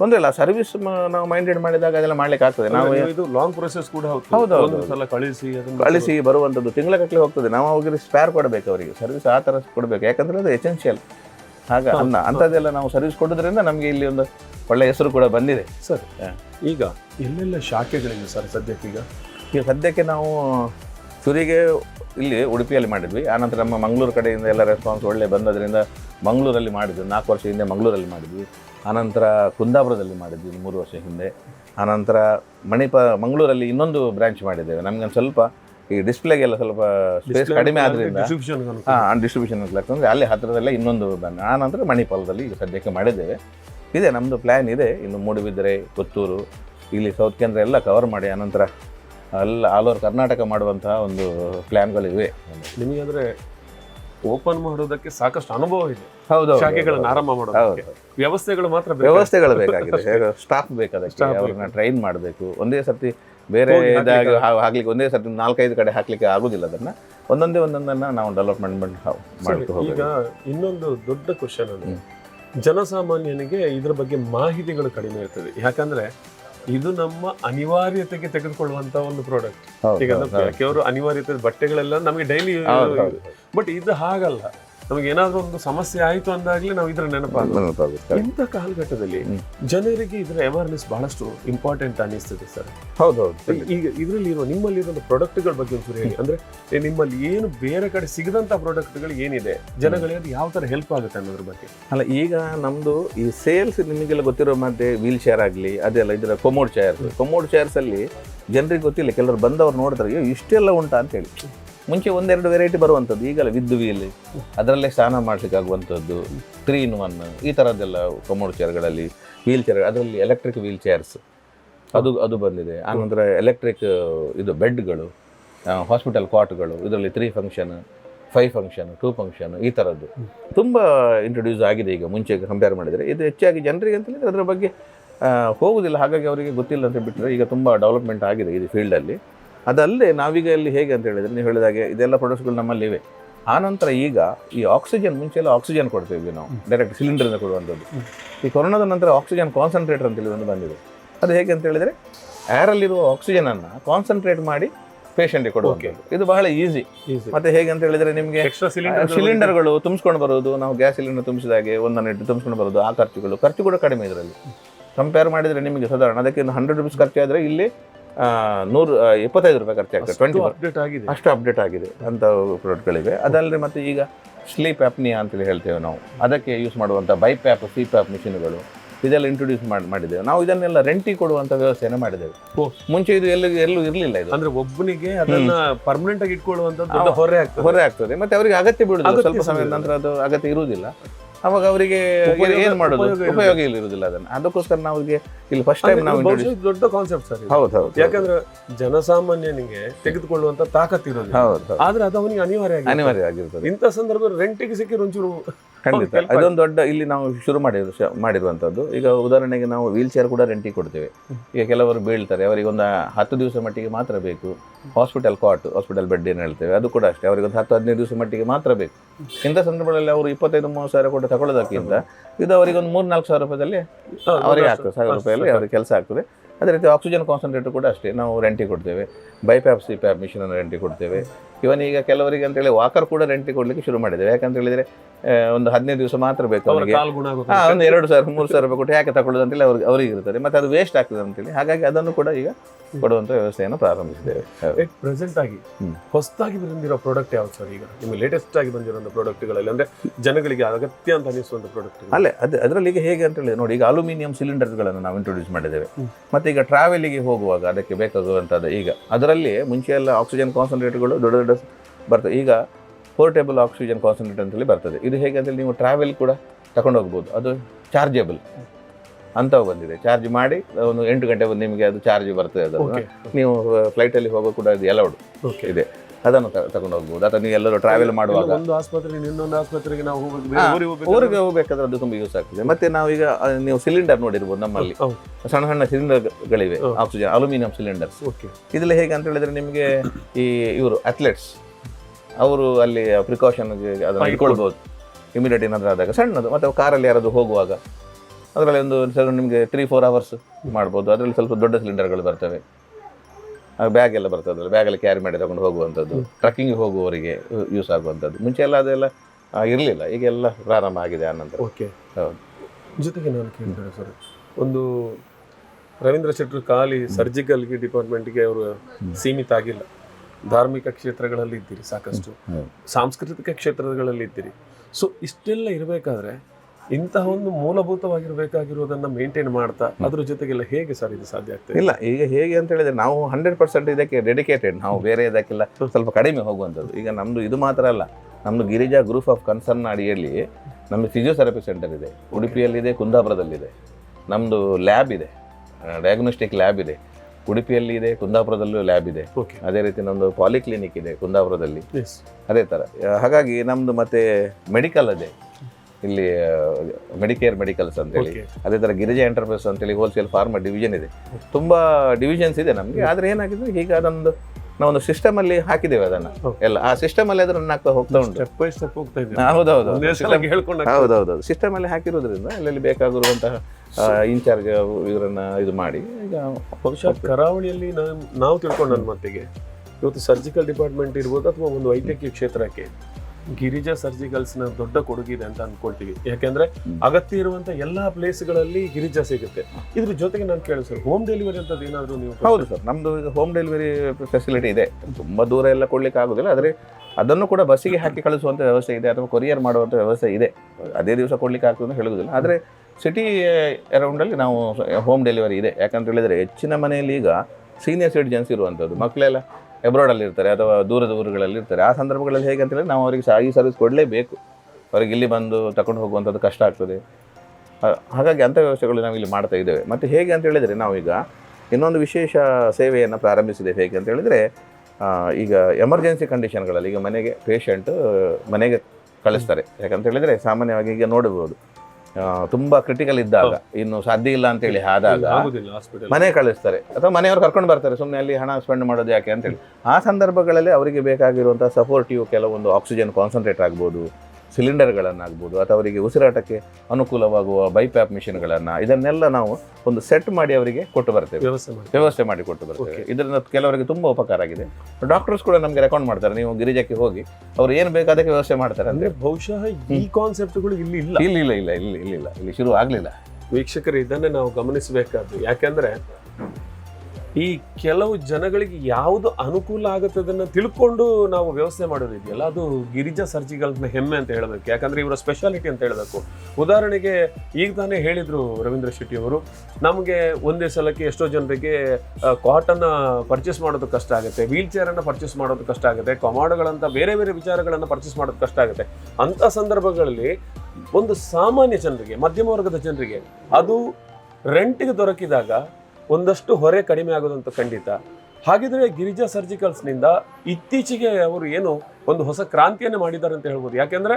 S2: ತೊಂದರೆ ಇಲ್ಲ ಸರ್ವಿಸ್ ನಾವು ಮೈಂಡೆಡ್ ಮಾಡಿದಾಗ ಅದೆಲ್ಲ ಮಾಡ್ಲಿಕ್ಕೆ ಆಗ್ತದೆ. ನಾವು
S1: ಇದು ಲಾಂಗ್ ಪ್ರೊಸೆಸ್ ಕೂಡ ಹೌದು. ಸಲ ಕಳಿಸಿ
S2: ಕಳಿಸಿ ಬರುವಂಥದ್ದು ತಿಂಗಳಗಟ್ಟಲೆ ಹೋಗ್ತದೆ. ನಾವು ಅವ್ರಿಗೆ ಸ್ಪೇರ್ ಕೊಡಬೇಕು ಅವರಿಗೆ. ಸರ್ವಿಸ್ ಆ ಥರ ಕೊಡಬೇಕು. ಯಾಕಂದ್ರೆ ಅದು ಎಸೆನ್ಷಿಯಲ್ ಹಾಗ ಅನ್ನ ಅಂಥದ್ದೆಲ್ಲ ನಾವು ಸರ್ವಿಸ್ ಕೊಡೋದ್ರಿಂದ ನಮಗೆ ಇಲ್ಲಿ ಒಂದು ಒಳ್ಳೆ ಹೆಸರು ಕೂಡ ಬಂದಿದೆ.
S1: ಸರ್. ಈಗ ಎಲ್ಲೆಲ್ಲ ಶಾಖೆಗಳಿವೆ ಸರ್ ಸದ್ಯಕ್ಕೆ
S2: ಈಗ? ಈಗ ಸದ್ಯಕ್ಕೆ ನಾವು ಶುರಿಗೆ ಇಲ್ಲಿ ಉಡುಪಿಯಲ್ಲಿ ಮಾಡಿದ್ವಿ. ಆನಂತರ ನಮ್ಮ ಮಂಗಳೂರು ಕಡೆಯಿಂದ ಎಲ್ಲ ರೆಸ್ಪಾನ್ಸ್ ಒಳ್ಳೆ ಬಂದದ್ರಿಂದ ಮಂಗಳೂರಲ್ಲಿ ಮಾಡಿದ್ವಿ. ನಾಲ್ಕು ವರ್ಷ ಹಿಂದೆ ಮಂಗಳೂರಲ್ಲಿ ಮಾಡಿದ್ವಿ. ಆನಂತರ ಕುಂದಾಪುರದಲ್ಲಿ ಮಾಡಿದ್ವಿ ಮೂರು ವರ್ಷ ಹಿಂದೆ. ಆನಂತರ ಮಣಿಪ ಮಂಗಳೂರಲ್ಲಿ ಇನ್ನೊಂದು ಬ್ರ್ಯಾಂಚ್ ಮಾಡಿದ್ದೇವೆ. ನಮ್ಗೆ ಒಂದು ಸ್ವಲ್ಪ ಈ ಡಿಸ್ಪ್ಲೇಗೆಲ್ಲ ಸ್ವಲ್ಪ ಸ್ಪೇಸ್ ಕಡಿಮೆ ಆದ್ರಿಂದ
S1: ಡಿಸ್ಟ್ರಿಬ್ಯೂಷನ್
S2: ಹಾಂ ಡಿಸ್ಟ್ರಿಬ್ಯೂಷನ್ ಆಗ್ತದೆ. ಅಲ್ಲಿ ಹತ್ತಿರದಲ್ಲೇ ಇನ್ನೊಂದು ಆನಂತರ ಮಣಿಪಾಲದಲ್ಲಿ ಈಗ ಸದ್ಯಕ್ಕೆ ಮಾಡಿದ್ದೇವೆ. ಇದೆ ನಮ್ಮದು ಪ್ಲ್ಯಾನ್ ಇದೆ. ಇನ್ನು ಮೂಡುಬಿದಿರೆ ಪುತ್ತೂರು ಇಲ್ಲಿ ಸೌತ್ ಕೇಂದ್ರ ಎಲ್ಲ ಕವರ್ ಮಾಡಿ ಆನಂತರ ಎಲ್ಲ ಆಲ್ ಓವರ್ ಕರ್ನಾಟಕ ಮಾಡುವಂತಹ ಒಂದು ಪ್ಲ್ಯಾನ್ಗಳಿವೆ
S1: ನಿಮಗೆ ಅಂದ್ರೆ ಓಪನ್ ಮಾಡೋದಕ್ಕೆ ಸಾಕಷ್ಟು ಅನುಭವ ಇದೆ.
S2: ಹೌದು
S1: ಶಾಖೆಗಳನ್ನು ಆರಂಭ
S2: ಮಾಡೋದು
S1: ವ್ಯವಸ್ಥೆಗಳು ಮಾತ್ರ.
S2: ವ್ಯವಸ್ಥೆಗಳು ಬೇಕಾಗಿದೆ. ಸ್ಟಾಫ್
S1: ಬೇಕಾದಷ್ಟೇ
S2: ಅವ್ರನ್ನ ಟ್ರೈನ್ ಮಾಡಬೇಕು. ಒಂದೇ ಸರ್ತಿ ಬೇರೆ ಇದಾಗಿ
S1: ಹಾಕ್ಲಿಕ್ಕೆ
S2: ಒಂದೇ ಸರ್ತಿ ನಾಲ್ಕೈದು ಕಡೆ ಹಾಕ್ಲಿಕ್ಕೆ ಆಗುದಿಲ್ಲ ಅದನ್ನ. ಒಂದೊಂದೇ ಒಂದೊಂದನ್ನ ನಾವು ಡೆವಲಪ್ಮೆಂಟ್ ಮಾಡಿ
S1: ಈಗ ಇನ್ನೊಂದು ದೊಡ್ಡ ಕ್ವಶನ್ ಅಂದ್ರೆ ಜನಸಾಮಾನ್ಯನಿಗೆ ಇದ್ರ ಬಗ್ಗೆ ಮಾಹಿತಿಗಳು ಕಡಿಮೆ ಇರ್ತದೆ ಯಾಕಂದ್ರೆ ಇದು ನಮ್ಮ ಅನಿವಾರ್ಯತೆಗೆ ತೆಗೆದುಕೊಳ್ಳುವಂತ ಒಂದು ಪ್ರಾಡಕ್ಟ್ ಈಗ. ಕೆಲವರು ಅನಿವಾರ್ಯತೆ ಬಟ್ಟೆಗಳೆಲ್ಲ ನಮಗೆ ಡೈಲಿ. ಬಟ್ ಇದು ಹಾಗಲ್ಲ ನಮಗೆ ಏನಾದ್ರೂ ಒಂದು ಸಮಸ್ಯೆ ಆಯಿತು ಅಂದಾಗಲೇ ನಾವು ಇದರ ನೆನಪಾಗ
S2: ನೆನಪಾಗುತ್ತೆ.
S1: ಇಂಥ ಕಾಲಘಟ್ಟದಲ್ಲಿ ಜನರಿಗೆ ಇದರ ಅವೇರ್ನೆಸ್ ಬಹಳಷ್ಟು ಇಂಪಾರ್ಟೆಂಟ್ ಅನಿಸ್ತದೆ ಸರ್.
S2: ಹೌದು ಹೌದು
S1: ಈಗ ಇದರಲ್ಲಿ ಇರುವ ನಿಮ್ಮಲ್ಲಿ ಇರುವ ಪ್ರಾಡಕ್ಟ್ಗಳ ಬಗ್ಗೆ ಒಂಚೂರು ಹೇಳಿ. ಅಂದ್ರೆ ನಿಮ್ಮಲ್ಲಿ ಏನು ಬೇರೆ ಕಡೆ ಸಿಗದಂತ ಪ್ರಾಡಕ್ಟ್ಗಳು ಏನಿದೆ? ಜನಗಳಿಗೆ ಅದು ಯಾವ ತರ ಹೆಲ್ಪ್ ಆಗುತ್ತೆ ಅನ್ನೋದ್ರ ಬಗ್ಗೆ.
S2: ಅಲ್ಲ ಈಗ ನಮ್ದು ಈ ಸೇಲ್ಸ್ ನಿಮಗೆಲ್ಲ ಗೊತ್ತಿರೋ ಮಧ್ಯೆ ವೀಲ್ ಚೇರ್ ಆಗಲಿ ಅದೆಲ್ಲ ಇದರ ಕೊಮೋಡ್ ಚೇರ್ಸ್ ಕೊಮೋಡ್ ಚೇರ್ಸ್ ಅಲ್ಲಿ ಜನರಿಗೆ ಗೊತ್ತಿಲ್ಲ ಕೆಲವರು ಬಂದವರು ನೋಡಿದ್ರೆ ಅಯ್ಯೋ ಇಷ್ಟೆಲ್ಲ ಉಂಟಾ ಅಂತೇಳಿ ಮುಂಚೆ ಒಂದೆರಡು ವೆರೈಟಿ ಬರುವಂಥದ್ದು, ಈಗಲ್ಲ ವಿದ್ ವೀಲ್ ಅದರಲ್ಲೇ ಸ್ನಾನ ಮಾಡ್ಲಿಕ್ಕಾಗುವಂಥದ್ದು ತ್ರೀ ಇನ್ ಒನ್ ಈ ಥರದ್ದೆಲ್ಲ ಕಮೋಡ್ ಚೇರ್ಗಳಲ್ಲಿ ವೀಲ್ ಚೇರ್ ಅದರಲ್ಲಿ ಎಲೆಕ್ಟ್ರಿಕ್ ವೀಲ್ ಚೇರ್ಸ್ ಅದು ಅದು ಬಂದಿದೆ. ಆನಂತರ ಎಲೆಕ್ಟ್ರಿಕ್ ಇದು ಬೆಡ್ಗಳು ಹಾಸ್ಪಿಟಲ್ ಕ್ವಾಟ್ಗಳು ಇದರಲ್ಲಿ three function five function two function ಈ ಥರದ್ದು ತುಂಬ ಇಂಟ್ರೊಡ್ಯೂಸ್ ಆಗಿದೆ ಈಗ, ಮುಂಚೆ ಕಂಪೇರ್ ಮಾಡಿದರೆ. ಇದು ಹೆಚ್ಚಾಗಿ ಜನರಿಗೆ ಅಂತ ಹೇಳಿದ್ರೆ ಅದರ ಬಗ್ಗೆ ಹೋಗುವುದಿಲ್ಲ ಹಾಗಾಗಿ ಅವರಿಗೆ ಗೊತ್ತಿಲ್ಲ ಅಂತ ಬಿಟ್ಟರೆ ಈಗ ತುಂಬ ಡೆವಲಪ್ಮೆಂಟ್ ಆಗಿದೆ ಇದು ಫೀಲ್ಡಲ್ಲಿ ಅದಲ್ಲದೆ ನಾವೀಗ ಇಲ್ಲಿ ಹೇಗೆ ಅಂತ ಹೇಳಿದರೆ ನೀವು ಹೇಳಿದಾಗೆ ಇದೆಲ್ಲ ಪ್ರೊಡಕ್ಟ್ಸ್ಗಳು ನಮ್ಮಲ್ಲಿ ಇವೆ. ಆನಂತರ ಈಗ ಈ ಆಕ್ಸಿಜನ್ ಮುಂಚೆ ಎಲ್ಲ ಆಕ್ಸಿಜನ್ ಕೊಡ್ತೀವಿ ನಾವು ಡೈರೆಕ್ಟ್ ಸಿಲಿಂಡರಿಂದ ಕೊಡುವಂಥದ್ದು. ಈ ಕೊರೋನಾದ ನಂತರ ಆಕ್ಸಿಜನ್ ಕಾನ್ಸಂಟ್ರೇಟರ್ ಅಂತೇಳಿ ಒಂದು ಬಂದಿದೆ. ಅದು ಹೇಗೆ ಅಂತ ಹೇಳಿದರೆ ಏರಲ್ಲಿರುವ ಆಕ್ಸಿಜನನ್ನು ಕಾನ್ಸಂಟ್ರೇಟ್ ಮಾಡಿ ಪೇಷಂಟಿಗೆ ಕೊಡುವಂಥದ್ದು. ಇದು ಬಹಳ ಈಸಿ ಮತ್ತೆ ಹೇಗೆ ಅಂತ ಹೇಳಿದರೆ ನಿಮಗೆ
S1: ಎಕ್ಸ್ಟ್ರಾ ಸಿಲಿಂಡರ್
S2: ಸಿಲಿಂಡರ್ಗಳು ತುಂಬಿಸ್ಕೊಂಡು ಬರೋದು ನಾವು ಗ್ಯಾಸ್ ಸಿಲಿಂಡರ್ ತುಂಬಿಸಿದಾಗೆ ಒಂದನ್ನು ಇಟ್ಟು ತುಂಬಿಸ್ಕೊಂಡು ಬರೋದು ಆ ಖರ್ಚುಗಳು. ಖರ್ಚು ಕೂಡ ಕಡಿಮೆ ಇದರಲ್ಲಿ. ಕಂಪೇರ್ ಮಾಡಿದರೆ ನಿಮಗೆ ಸಾಧಾರಣ ಅದಕ್ಕೆ ಒಂದು ಹಂಡ್ರೆಡ್ ರುಪೀಸ್ ಖರ್ಚಾದರೆ ಇಲ್ಲಿ ನೂರು ಇಪ್ಪತ್ತೈದು ರೂಪಾಯಿ ಖರ್ಚಾಗ್ತದೆ ಟ್ವೆಂಟಿ
S1: ಅಪ್ಡೇಟ್ ಆಗಿದೆ.
S2: ಅಷ್ಟು ಅಪ್ಡೇಟ್ ಆಗಿದೆ. ಅಂತ ಪ್ರಾಡಕ್ಟ್ಗಳಿವೆ ಅದಲ್ಲದೆ ಮತ್ತೆ ಈಗ ಸ್ಲೀಪ್ ಆ್ಯಪ್ನಿಯಾ ಅಂತೇಳಿ ಹೇಳ್ತೇವೆ ನಾವು. ಅದಕ್ಕೆ ಯೂಸ್ ಮಾಡುವಂಥ ಬೈಪ್ಯಾಪ್ ಸಿ ಪ್ಯಾಪ್ ಮಿಷಿನ್ಗಳು ಇದೆಲ್ಲ ಇಂಟ್ರೊಡ್ಯೂಸ್ ಮಾಡಿ ಮಾಡಿದ್ದೇವೆ. ನಾವು ಇದನ್ನೆಲ್ಲ ರೆಂಟಿ ಕೊಡುವಂಥ ವ್ಯವಸ್ಥೆಯನ್ನು ಮಾಡಿದ್ದೇವೆ. ಮುಂಚೆ ಇದು ಎಲ್ಲೂ ಎಲ್ಲೂ ಇರಲಿಲ್ಲ ಇದು.
S1: ಅಂದ್ರೆ ಒಬ್ಬನಿಗೆ ಅದನ್ನ ಪರ್ಮನೆಂಟ್ ಆಗಿ ಇಟ್ಕೊಳ್ಳುವಂತ ಹೊರೆ ಆಗ್ತದೆ.
S2: ಹೊರೆ ಆಗ್ತದೆ. ಮತ್ತೆ ಅವರಿಗೆ ಅಗತ್ಯ ಬೀಳುದಿಲ್ಲ. ಸ್ವಲ್ಪ ಸಮಯದ ನಂತರ ಅದು ಅಗತ್ಯ ಇರುವುದಿಲ್ಲ. ಅವಾಗ ಅವರಿಗೆ ಏನ್ ಮಾಡೋದು?
S1: ಉಪಯೋಗ
S2: ಇಲ್ಲ ಇರುವುದಿಲ್ಲ ಅದನ್ನು. ಅದಕ್ಕೋಸ್ಕರ ನಾವು ಇಲ್ಲಿ ಫಸ್ಟ್ ಟೈಮ್ ನಾವು
S1: ದೊಡ್ಡ ಕಾನ್ಸೆಪ್ಟ್ ಸರ್
S2: ಹೌದು ಹೌದು
S1: ಯಾಕಂದ್ರೆ ಜನಸಾಮಾನ್ಯನಿಗೆ ತೆಗೆದುಕೊಳ್ಳುವಂತ ತಾಕತ್ ಇರೋದಿಲ್ಲ.
S2: ಹೌದು ಹೌದು.
S1: ಆದ್ರೆ ಅದು ಅವನಿಗೆ ಅನಿವಾರ್ಯ
S2: ಅನಿವಾರ್ಯ ಆಗಿರ್ತದೆ.
S1: ಇಂತ ಸಂದರ್ಭದಲ್ಲಿ ರೆಂಟಿಗೆ ಸಿಕ್ಕಿರೋ ಒಂಚೂರು
S2: ಖಂಡಿತ. ಅದೊಂದು ದೊಡ್ಡ ಇಲ್ಲಿ ನಾವು ಶುರು ಮಾಡಿರೋ ಶ- ಮಾಡಿರುವಂಥದ್ದು. ಈಗ ಉದಾಹರಣೆಗೆ ನಾವು ವೀಲ್ ಚೇರ್ ಕೂಡ ರೆಂಟಿಗೆ ಕೊಡ್ತೇವೆ. ಈಗ ಕೆಲವರು ಬೀಳ್ತಾರೆ ಅವರಿಗೆ ಒಂದು ಹತ್ತು ದಿವಸ ಮಟ್ಟಿಗೆ ಮಾತ್ರ ಬೇಕು. ಹಾಸ್ಪಿಟಲ್ ಕಾಟ್ ಹಾಸ್ಪಿಟಲ್ ಬೆಡ್ ಏನು ಹೇಳ್ತೇವೆ ಅದು ಕೂಡ ಅಷ್ಟೇ. ಅವರಿಗೆ ಒಂದು ಹತ್ತು ಹದಿನೈದು ದಿವಸ ಮಟ್ಟಿಗೆ ಮಾತ್ರ ಬೇಕು. ಇಂಥ ಸಂದರ್ಭಗಳಲ್ಲಿ ಅವರು ಇಪ್ಪತ್ತೈದು ಮೂವತ್ತು ಸಾವಿರ ಕೊಟ್ಟು ತಗೊಳ್ಳೋದಕ್ಕಿಂತ ಇದು ಅವರಿಗೆ ಒಂದು ಮೂರು ನಾಲ್ಕು ಸಾವಿರ ರೂಪಾಯಿದಲ್ಲಿ ಅವರಿಗೆ ಆಗ್ತದೆ ಸಾವಿರ ರೂಪಾಯಲ್ಲಿ ಅವ್ರಿಗೆ ಕೆಲಸ ಆಗ್ತದೆ. ಅದೇ ರೀತಿ ಆಕ್ಸಿಜನ್ ಕಾನ್ಸಂಟ್ರೇಟರ್ ಕೂಡ ಅಷ್ಟೇ ನಾವು ರೆಂಟಿಗೆ ಕೊಡ್ತೇವೆ. ಬೈಪ್ಯಾಪ್ ಸಿ ಪ್ಯಾಪ್ ಮಿಷನ್ ರೆಂಟಿಗೆ ಕೊಡ್ತೇವೆ. ಇವನ್ ಈಗ ಕೆಲವರಿಗೆ ಅಂತೇಳಿ ವಾಕರ್ ಕೂಡ ರೆಂಟಿ ಕೊಡ್ಲಿಕ್ಕೆ ಶುರು ಮಾಡಿದ್ದೇವೆ. ಯಾಕಂತ ಹೇಳಿದ್ರೆ ಒಂದು ಹದಿನೈದು ದಿವಸ ಮಾತ್ರ ಬೇಕು
S1: ಅವರ
S2: ಅವರಿಗೆ. ಹಾ ಒಂದು ಎರಡು ಸಾವಿರ ಮೂರು ಸಾವಿರ ರೂಪಾಯಿ ಕೊಟ್ಟು ಯಾಕೆ ತಗೊಳ್ಳೋದು ಅಂತೇಳಿ ಅವ್ರಿಗೆ ಅವರಿಗೆ ಇರ್ತಾರೆ ಮತ್ತೆ ಅದು ವೇಸ್ಟ್ ಆಗ್ತದೆ ಅಂತೇಳಿ ಹಾಗಾಗಿ ಅದನ್ನು ಕೂಡ ಈಗ ಕೊಡುವಂಥ ವ್ಯವಸ್ಥೆಯನ್ನು ಪ್ರಾರಂಭಿಸಿದ್ದೇವೆ.
S1: ಪ್ರೆಸೆಂಟ್ ಆಗಿ. ಹೊಸದಾಗಿ ಬಂದಿರೋ ಪ್ರಾಡಕ್ಟ್ ಯಾವ್ದು ಸರ್ ಈಗ? ನಿಮ್ಗೆ ಲೇಟೆಸ್ಟ್ ಆಗಿ ಬಂದಿರೋ ಪ್ರಾಡಕ್ಟ್ಗಳಲ್ಲಿ ಅಂದ್ರೆ ಜನಗಳಿಗೆ ಅಗತ್ಯ ಅಂತ ಅನಿಸುವ ಪ್ರಾಡಕ್ಟ್
S2: ಅಲ್ಲೇ ಅದು ಅದರಲ್ಲಿ ಈಗ ಹೇಗೆ ಅಂತ ಹೇಳಿದ್ರೆ ನೋಡಿ ಈಗ ಅಲ್ಯೂಮಿನಿಯಂ ಸಿಲಿಂಡರ್ಗಳನ್ನು ನಾವು ಇಂಟ್ರೊಡ್ಯೂಸ್ ಮಾಡಿದ್ದೇವೆ. ಮತ್ತೆ ಈಗ ಟ್ರಾವೆಲಿಗೆ ಹೋಗುವಾಗ ಅದಕ್ಕೆ ಬೇಕಾಗುವಂಥದ್ದು ಈಗ ಅದರಲ್ಲಿ ಮುಂಚೆ ಎಲ್ಲ ಆಕ್ಸಿಜನ್ ಕಾನ್ಸಂಟ್ರೇಟ್ಗಳು ದೊಡ್ಡ ದೊಡ್ಡ ಬರ್ತದೆ. ಈಗ ಪೋರ್ಟೇಬಲ್ ಆಕ್ಸಿಜನ್ ಕಾನ್ಸಂಟ್ರೇಟ್ ಅಂತೇಳಿ ಬರ್ತದೆ. ಇದು ಹೇಗೆ ಅಂತೇಳಿ ನೀವು ಟ್ರಾವೆಲ್ ಕೂಡ ತಗೊಂಡು ಹೋಗ್ಬೋದು. ಅದು ಚಾರ್ಜೇಬಲ್ ಅಂಥವು ಬಂದಿದೆ. ಚಾರ್ಜ್ ಮಾಡಿ ಒಂದು ಎಂಟು ಗಂಟೆ ಬಂದು ನಿಮಗೆ ಅದು ಚಾರ್ಜ್ ಬರ್ತದೆ. ಅದು ನೀವು ಫ್ಲೈಟಲ್ಲಿ ಹೋಗೋ ಕೂಡ ಇದು
S1: ಎಲೌಡ್
S2: ಇದೆ. ಅದನ್ನು ತಗೊಂಡು ಹೋಗ್ಬೋದು. ಅಥವಾ ನೀವು ಎಲ್ಲರೂ ಟ್ರಾವೆಲ್ ಮಾಡುವಾಗ.
S1: ಒಂದು ಆಸ್ಪತ್ರೆಗೆ ಇನ್ನೊಂದು ಆಸ್ಪತ್ರೆಗೆ ನಾವು
S2: ಹೋಗಬೇಕು
S1: ಬೇರೆ ಊರಿಗೆ ಹೋಗ್ಬೇಕು
S2: ಊರಿಗೆ ಹೋಗ್ಬೇಕಾದ್ರೆ ಅದು ತುಂಬಾ ಯೂಸ್ ಆಗ್ತದೆ. ಮತ್ತೆ ನಾವು ಈಗ ನೀವು ಸಿಲಿಂಡರ್ ನೋಡಿರ್ಬೋದು ನಮ್ಮಲ್ಲಿ.
S1: ಹೌದು.
S2: ಸಣ್ಣ ಸಣ್ಣ ಸಿಲಿಂಡರ್ಗಳಿವೆ
S1: ಗಳಿವೆ
S2: ಆಕ್ಸಿಜನ್ ಅಲ್ಯೂಮಿನಿಯಂ ಸಿಲಿಂಡರ್ಸ್
S1: ಓಕೆ
S2: ಇದೆಲ್ಲ ಹೇಗೆ ಅಂತ ಹೇಳಿದ್ರೆ ನಿಮಗೆ ಈ ಇವರು ಅಥ್ಲೆಟ್ಸ್ ಅವರು ಅಲ್ಲಿ ಪ್ರಿಕಾಷನ್ ಅದನ್ನು ಇಟ್ಕೊಳ್ಬೋದು. ಇಮಿಡಿಯೇಟ್ ಏನಾದರೂ ಆದಾಗ ಸಣ್ಣದು ಮತ್ತೆ ಕಾರಲ್ಲಿ ಯಾರಾದರೂ ಹೋಗುವಾಗ. ಅದರಲ್ಲಿ ಒಂದು ಸ್ವಲ್ಪ ನಿಮಗೆ ತ್ರೀ ಫೋರ್ ಅವರ್ಸ್ ಮಾಡ್ಬೋದು. ಅದರಲ್ಲಿ ಸ್ವಲ್ಪ ದೊಡ್ಡ ಸಿಲಿಂಡರ್ಗಳು ಬರ್ತವೆ. ಬ್ಯಾಗ್ ಎಲ್ಲ ಬರ್ತದಲ್ಲ ಬ್ಯಾಗಲ್ಲಿ ಕ್ಯಾರಿ ಮಾಡಿ ತಗೊಂಡು ಹೋಗುವಂಥದ್ದು ಟ್ರಕ್ಕಿಂಗ್ ಹೋಗುವವರಿಗೆ ಯೂಸ್ ಆಗುವಂಥದ್ದು. ಮುಂಚೆ ಎಲ್ಲ ಅದೆಲ್ಲ ಇರಲಿಲ್ಲ. ಈಗೆಲ್ಲ ಪ್ರಾರಂಭ ಆಗಿದೆ ಆನಂತರ
S1: ಓಕೆ
S2: ಹೌದು.
S1: ಜೊತೆಗೆ ನಾನು ಕೇಳ್ತೇನೆ ಸರ್ ಒಂದು ರವೀಂದ್ರ ಶೆಟ್ಟರು ಖಾಲಿ ಸರ್ಜಿಕಲ್ಗೆ ಡಿಪಾರ್ಟ್ಮೆಂಟ್ಗೆ ಅವರು ಸೀಮಿತ ಆಗಿಲ್ಲ. ಧಾರ್ಮಿಕ ಕ್ಷೇತ್ರಗಳಲ್ಲಿ ಇದ್ದೀರಿ ಸಾಕಷ್ಟು. ಸಾಂಸ್ಕೃತಿಕ ಕ್ಷೇತ್ರಗಳಲ್ಲಿ ಇದ್ದೀರಿ. ಸೊ ಇಷ್ಟೆಲ್ಲ ಇರಬೇಕಾದ್ರೆ ಇಂತಹ ಒಂದು ಮೂಲಭೂತವಾಗಿರಬೇಕಾಗಿರೋದನ್ನ ಮೇಂಟೈನ್ ಮಾಡ್ತಾ ಅದ್ರ ಜೊತೆಗೆಲ್ಲ ಹೇಗೆ ಸರ್ ಇದು ಸಾಧ್ಯ ಆಗ್ತದೆ
S2: ಇಲ್ಲ ಈಗ ಹೇಗೆ ಅಂತ ಹೇಳಿದ್ರೆ ನಾವು ಹಂಡ್ರೆಡ್ ಪರ್ಸೆಂಟ್ ಇದಕ್ಕೆ ಡೆಡಿಕೇಟೆಡ್ ನಾವು ಬೇರೆ ಇದಕ್ಕೆಲ್ಲ ಸ್ವಲ್ಪ ಕಡಿಮೆ ಹೋಗುವಂಥದ್ದು. ಈಗ ನಮ್ಮದು ಇದು ಮಾತ್ರ ಅಲ್ಲ ನಮ್ಮದು ಗಿರಿಜಾ ಗ್ರೂಪ್ ಆಫ್ ಕನ್ಸರ್ನ್ ಅಡಿಯಲ್ಲಿ ನಮ್ಮದು ಫಿಸಿಯೋಥೆರಪಿ ಸೆಂಟರ್ ಇದೆ. ಉಡುಪಿಯಲ್ಲಿದೆ ಕುಂದಾಪುರದಲ್ಲಿದೆ. ನಮ್ಮದು ಲ್ಯಾಬ್ ಇದೆ ಡಯಾಗ್ನೋಸ್ಟಿಕ್ ಲ್ಯಾಬ್ ಇದೆ. ಉಡುಪಿಯಲ್ಲಿ ಇದೆ ಕುಂದಾಪುರದಲ್ಲೂ ಲ್ಯಾಬ್ ಇದೆ. ಅದೇ ರೀತಿ ನಮ್ಮದು ಪಾಲಿಕ್ಲಿನಿಕ್ ಇದೆ ಕುಂದಾಪುರದಲ್ಲಿ. ಅದೇ ಥರ ಹಾಗಾಗಿ ನಮ್ಮದು ಮತ್ತೆ ಮೆಡಿಕಲ್ ಇದೆ ಇಲ್ಲಿ ಮೆಡಿಕೇರ್ ಮೆಡಿಕಲ್ಸ್ ಅಂತೇಳಿ
S1: ಹೇಳಿ
S2: ಅದೇ ಥರ ಗಿರಿಜಾ ಎಂಟರ್ಪ್ರೈಸ್ ಅಂತೇಳಿ ಹೋಲ್ಸೇಲ್ ಫಾರ್ಮಾ ಡಿವಿಷನ್ ಇದೆ. ತುಂಬ ಡಿವಿಷನ್ಸ್ ಇದೆ ನಮಗೆ ಆದರೆ ಏನಾಗಿದೆ ಈಗ ಅದೊಂದು ನಾವು ನಾವೊಂದು ಸಿಸ್ಟಮಲ್ಲಿ ಹಾಕಿದ್ದೇವೆ ಅದನ್ನ. ಎಲ್ಲ ಆ ಸಿಸ್ಟಮ್ ಅಲ್ಲಿ ಅದನ್ನು ಹಾಕ್ತಾ ಹೋಗ್ತಾ ಉಂಟು.
S1: ಸ್ಟೆಪ್ ಬೈ ಸ್ಟೆಪ್ ಹೋಗ್ತಾ ಇದ್ದೀವಿ.
S2: ಹೌದೌದು
S1: ಒಂದೇ
S2: ಹೌದೌದು ಸಿಸ್ಟಮ್ ಅಲ್ಲಿ ಹಾಕಿರೋದ್ರಿಂದ ಅಲ್ಲಲ್ಲಿ ಬೇಕಾಗಿರುವಂತಹ ಇನ್ಚಾರ್ಜ್ ಇದನ್ನ ಇದು ಮಾಡಿ ಈಗ
S1: ಬಹುಶಃ ಕರಾವಳಿಯಲ್ಲಿ ನಾವು ತಿಳ್ಕೊಂಡು ನನ್ನ ಮಟ್ಟಿಗೆ ಇವತ್ತು ಸರ್ಜಿಕಲ್ ಡಿಪಾರ್ಟ್ಮೆಂಟ್ ಇರ್ಬೋದು ಅಥವಾ ಒಂದು ವೈದ್ಯಕೀಯ ಕ್ಷೇತ್ರಕ್ಕೆ ಗಿರಿಜಾ ಸರ್ಜಿಕಲ್ಸ್ನ ದೊಡ್ಡ ಕೊಡುಗೆ ಇದೆ ಅಂತ ಅನ್ಕೊಳ್ತೀವಿ. ಯಾಕೆಂದ್ರೆ. ಅಗತ್ಯ ಇರುವಂತ ಎಲ್ಲಾ ಪ್ಲೇಸ್ಗಳಲ್ಲಿ ಗಿರಿಜಾ ಸಿಗುತ್ತೆ. ಇದ್ರ ಜೊತೆಗೆ ನಾನು ಕೇಳಿ ಸರ್ ಹೋಮ್ ಡೆಲಿವರಿ ಅಂತದ್ದು ಏನಾದರೂ ನೀವು
S2: ಹೌದು ಸರ್ ನಮ್ದು ಈಗ ಹೋಮ್ ಡೆಲಿವರಿ ಫೆಸಿಲಿಟಿ ಇದೆ. ತುಂಬ ದೂರ ಎಲ್ಲ ಕೊಡ್ಲಿಕ್ಕೆ ಆಗೋದಿಲ್ಲ ಆದರೆ ಅದನ್ನು ಕೂಡ ಬಸ್ಸಿಗೆ ಹಾಕಿ ಕಳಿಸುವಂಥ ವ್ಯವಸ್ಥೆ ಇದೆ ಅಥವಾ ಕೊರಿಯರ್ ಮಾಡುವಂಥ ವ್ಯವಸ್ಥೆ ಇದೆ. ಅದೇ ದಿವಸ ಕೊಡ್ಲಿಕ್ಕೆ ಆಗ್ತದೆ ಅಂತ ಹೇಳುವುದಿಲ್ಲ ಆದರೆ ಸಿಟಿ ಅರೌಂಡಲ್ಲಿ ನಾವು ಹೋಮ್ ಡೆಲಿವರಿ ಇದೆ. ಯಾಕಂತ ಹೇಳಿದರೆ ಹೆಚ್ಚಿನ ಮನೆಯಲ್ಲಿ ಈಗ ಸೀನಿಯರ್ ಸಿಟಿಜನ್ಸ್ ಇರುವಂಥದ್ದು ಮಕ್ಕಳೆಲ್ಲ ಎಬ್ರಾಡಲ್ಲಿ ಇರ್ತಾರೆ ಅಥವಾ ದೂರದ ಊರುಗಳಲ್ಲಿ ಇರ್ತಾರೆ. ಆ ಸಂದರ್ಭಗಳಲ್ಲಿ ಹೇಗೆ ಅಂತ ಹೇಳಿದ್ರೆ ನಾವು ಅವರಿಗೆ ಸಹ ಈ ಸರ್ವಿಸ್ ಕೊಡಲೇಬೇಕು. ಅವರಿಗೆ ಇಲ್ಲಿ ಬಂದು ತಗೊಂಡು ಹೋಗುವಂಥದ್ದು ಕಷ್ಟ ಆಗ್ತದೆ. ಹಾಗಾಗಿ ಅಂಥ ವ್ಯವಸ್ಥೆಗಳು ನಾವು ಇಲ್ಲಿ ಮಾಡ್ತಾ ಇದ್ದೇವೆ. ಮತ್ತು ಹೇಗೆ ಅಂತ ಹೇಳಿದರೆ ನಾವೀಗ ಇನ್ನೊಂದು ವಿಶೇಷ ಸೇವೆಯನ್ನು ಪ್ರಾರಂಭಿಸಿದೆ ಹೇಗೆ ಅಂತ ಹೇಳಿದರೆ ಈಗ ಎಮರ್ಜೆನ್ಸಿ ಕಂಡೀಷನ್ಗಳಲ್ಲಿ ಈಗ ಮನೆಗೆ ಪೇಷಂಟ್ ಮನೆಗೆ ಕಳಿಸ್ತಾರೆ. ಯಾಕಂತ ಹೇಳಿದರೆ ಸಾಮಾನ್ಯವಾಗಿ ಈಗ ನೋಡಬಹುದು. ತುಂಬ ಕ್ರಿಟಿಕಲ್ ಇದ್ದಾಗ ಇನ್ನು ಸಾಧ್ಯ ಇಲ್ಲ ಅಂತ
S1: ಹೇಳಿ ಆದಾಗ
S2: ಮನೆ ಕಳಿಸ್ತಾರೆ. ಅಥವಾ ಮನೆಯವರು ಕರ್ಕೊಂಡು ಬರ್ತಾರೆ ಸುಮ್ಮನೆ ಅಲ್ಲಿ ಹಣ ಸ್ಪೆಂಡ್ ಮಾಡೋದು ಯಾಕೆ ಅಂತೇಳಿ. ಆ ಸಂದರ್ಭಗಳಲ್ಲಿ ಅವರಿಗೆ ಬೇಕಾಗಿರುವಂಥ ಸಪೋರ್ಟಿವ್ ಕೆಲವೊಂದು ಆಕ್ಸಿಜನ್ ಕಾನ್ಸಂಟ್ರೇಟ್ ಆಗ್ಬೋದು ಸಿಲಿಂಡರ್ಗಳನ್ನಾಗ್ಬೋದು ಅಥವಾ ಅವರಿಗೆ ಉಸಿರಾಟಕ್ಕೆ ಅನುಕೂಲವಾಗುವ ಬೈಪ್ಯಾಪ್ ಮಿಷಿನ್ಗಳನ್ನು ಇದನ್ನೆಲ್ಲ ನಾವು ಒಂದು ಸೆಟ್ ಮಾಡಿ ಅವರಿಗೆ ಕೊಟ್ಟು ಬರ್ತೇವೆ.
S1: ವ್ಯವಸ್ಥೆ ಮಾಡಿ.
S2: ಕೊಟ್ಟು ಬರ್ತೇವೆ. ಇದರಿಂದ ಕೆಲವರಿಗೆ ತುಂಬ ಉಪಕಾರ ಆಗಿದೆ. ಡಾಕ್ಟರ್ಸ್ ಕೂಡ ನಮಗೆ ರೆಕಾರ್ಡ್ ಮಾಡ್ತಾರೆ ನೀವು ಗಿರಿಜಕ್ಕೆ ಹೋಗಿ ಅವರು ಏನು ಬೇಕು ಅದಕ್ಕೆ ವ್ಯವಸ್ಥೆ ಮಾಡ್ತಾರೆ
S1: ಅಂದರೆ ಬಹುಶಃ ಈ ಕಾನ್ಸೆಪ್ಟ್ಗಳು ಇಲ್ಲಿ. ಇಲ್ಲ
S2: ಇಲ್ಲಿ ಇಲ್ಲ ಇಲ್ಲ ಇಲ್ಲಿ ಇಲ್ಲ ಇಲ್ಲಿ ಶುರು ಆಗಲಿಲ್ಲ.
S1: ವೀಕ್ಷಕರು ಇದನ್ನೇ ನಾವು ಗಮನಿಸಬೇಕಾದ್ದು. ಯಾಕೆಂದರೆ ಈ ಕೆಲವು ಜನಗಳಿಗೆ ಯಾವುದು ಅನುಕೂಲ ಆಗುತ್ತೆ ಅದನ್ನು ತಿಳ್ಕೊಂಡು ನಾವು ವ್ಯವಸ್ಥೆ ಮಾಡೋದಿದೆಯಲ್ಲ ಅದು ಗಿರಿಜಾ ಸರ್ಜಿಕಲ್ ಹೆಮ್ಮೆ ಅಂತ ಹೇಳಬೇಕು. ಯಾಕಂದರೆ ಇವರ ಸ್ಪೆಷಾಲಿಟಿ ಅಂತ ಹೇಳಬೇಕು. ಉದಾಹರಣೆಗೆ ಈಗ ತಾನೇ ಹೇಳಿದರು ರವೀಂದ್ರ ಶೆಟ್ಟಿ ಅವರು, ನಮಗೆ ಒಂದೇ ಸಲಕ್ಕೆ ಎಷ್ಟೋ ಜನರಿಗೆ ಕಾಟನ್ ಪರ್ಚೇಸ್ ಮಾಡೋದು ಕಷ್ಟ ಆಗುತ್ತೆ ವೀಲ್ ಚೇರನ್ನು ಪರ್ಚೇಸ್ ಮಾಡೋದು ಕಷ್ಟ ಆಗುತ್ತೆ ಕಮಾಡುಗಳಂತ ಬೇರೆ ಬೇರೆ ವಿಚಾರಗಳನ್ನು ಪರ್ಚೇಸ್ ಮಾಡೋದು ಕಷ್ಟ ಆಗುತ್ತೆ. ಅಂಥ ಸಂದರ್ಭಗಳಲ್ಲಿ ಒಂದು ಸಾಮಾನ್ಯ ಜನರಿಗೆ, ಮಧ್ಯಮ ವರ್ಗದ ಜನರಿಗೆ ಅದು ರೆಂಟಿಗೆ ದೊರಕಿದಾಗ ಒಂದಷ್ಟು ಹೊರೆ ಕಡಿಮೆ ಆಗೋದಂತ ಖಂಡಿತ. ಹಾಗಿದ್ರೆ ಗಿರಿಜಾ ಸರ್ಜಿಕಲ್ಸ್ನಿಂದ ಇತ್ತೀಚೆಗೆ ಅವರು ಏನು ಒಂದು ಹೊಸ ಕ್ರಾಂತಿಯನ್ನು ಮಾಡಿದ್ದಾರೆ ಅಂತ ಹೇಳ್ಬೋದು. ಯಾಕೆಂದ್ರೆ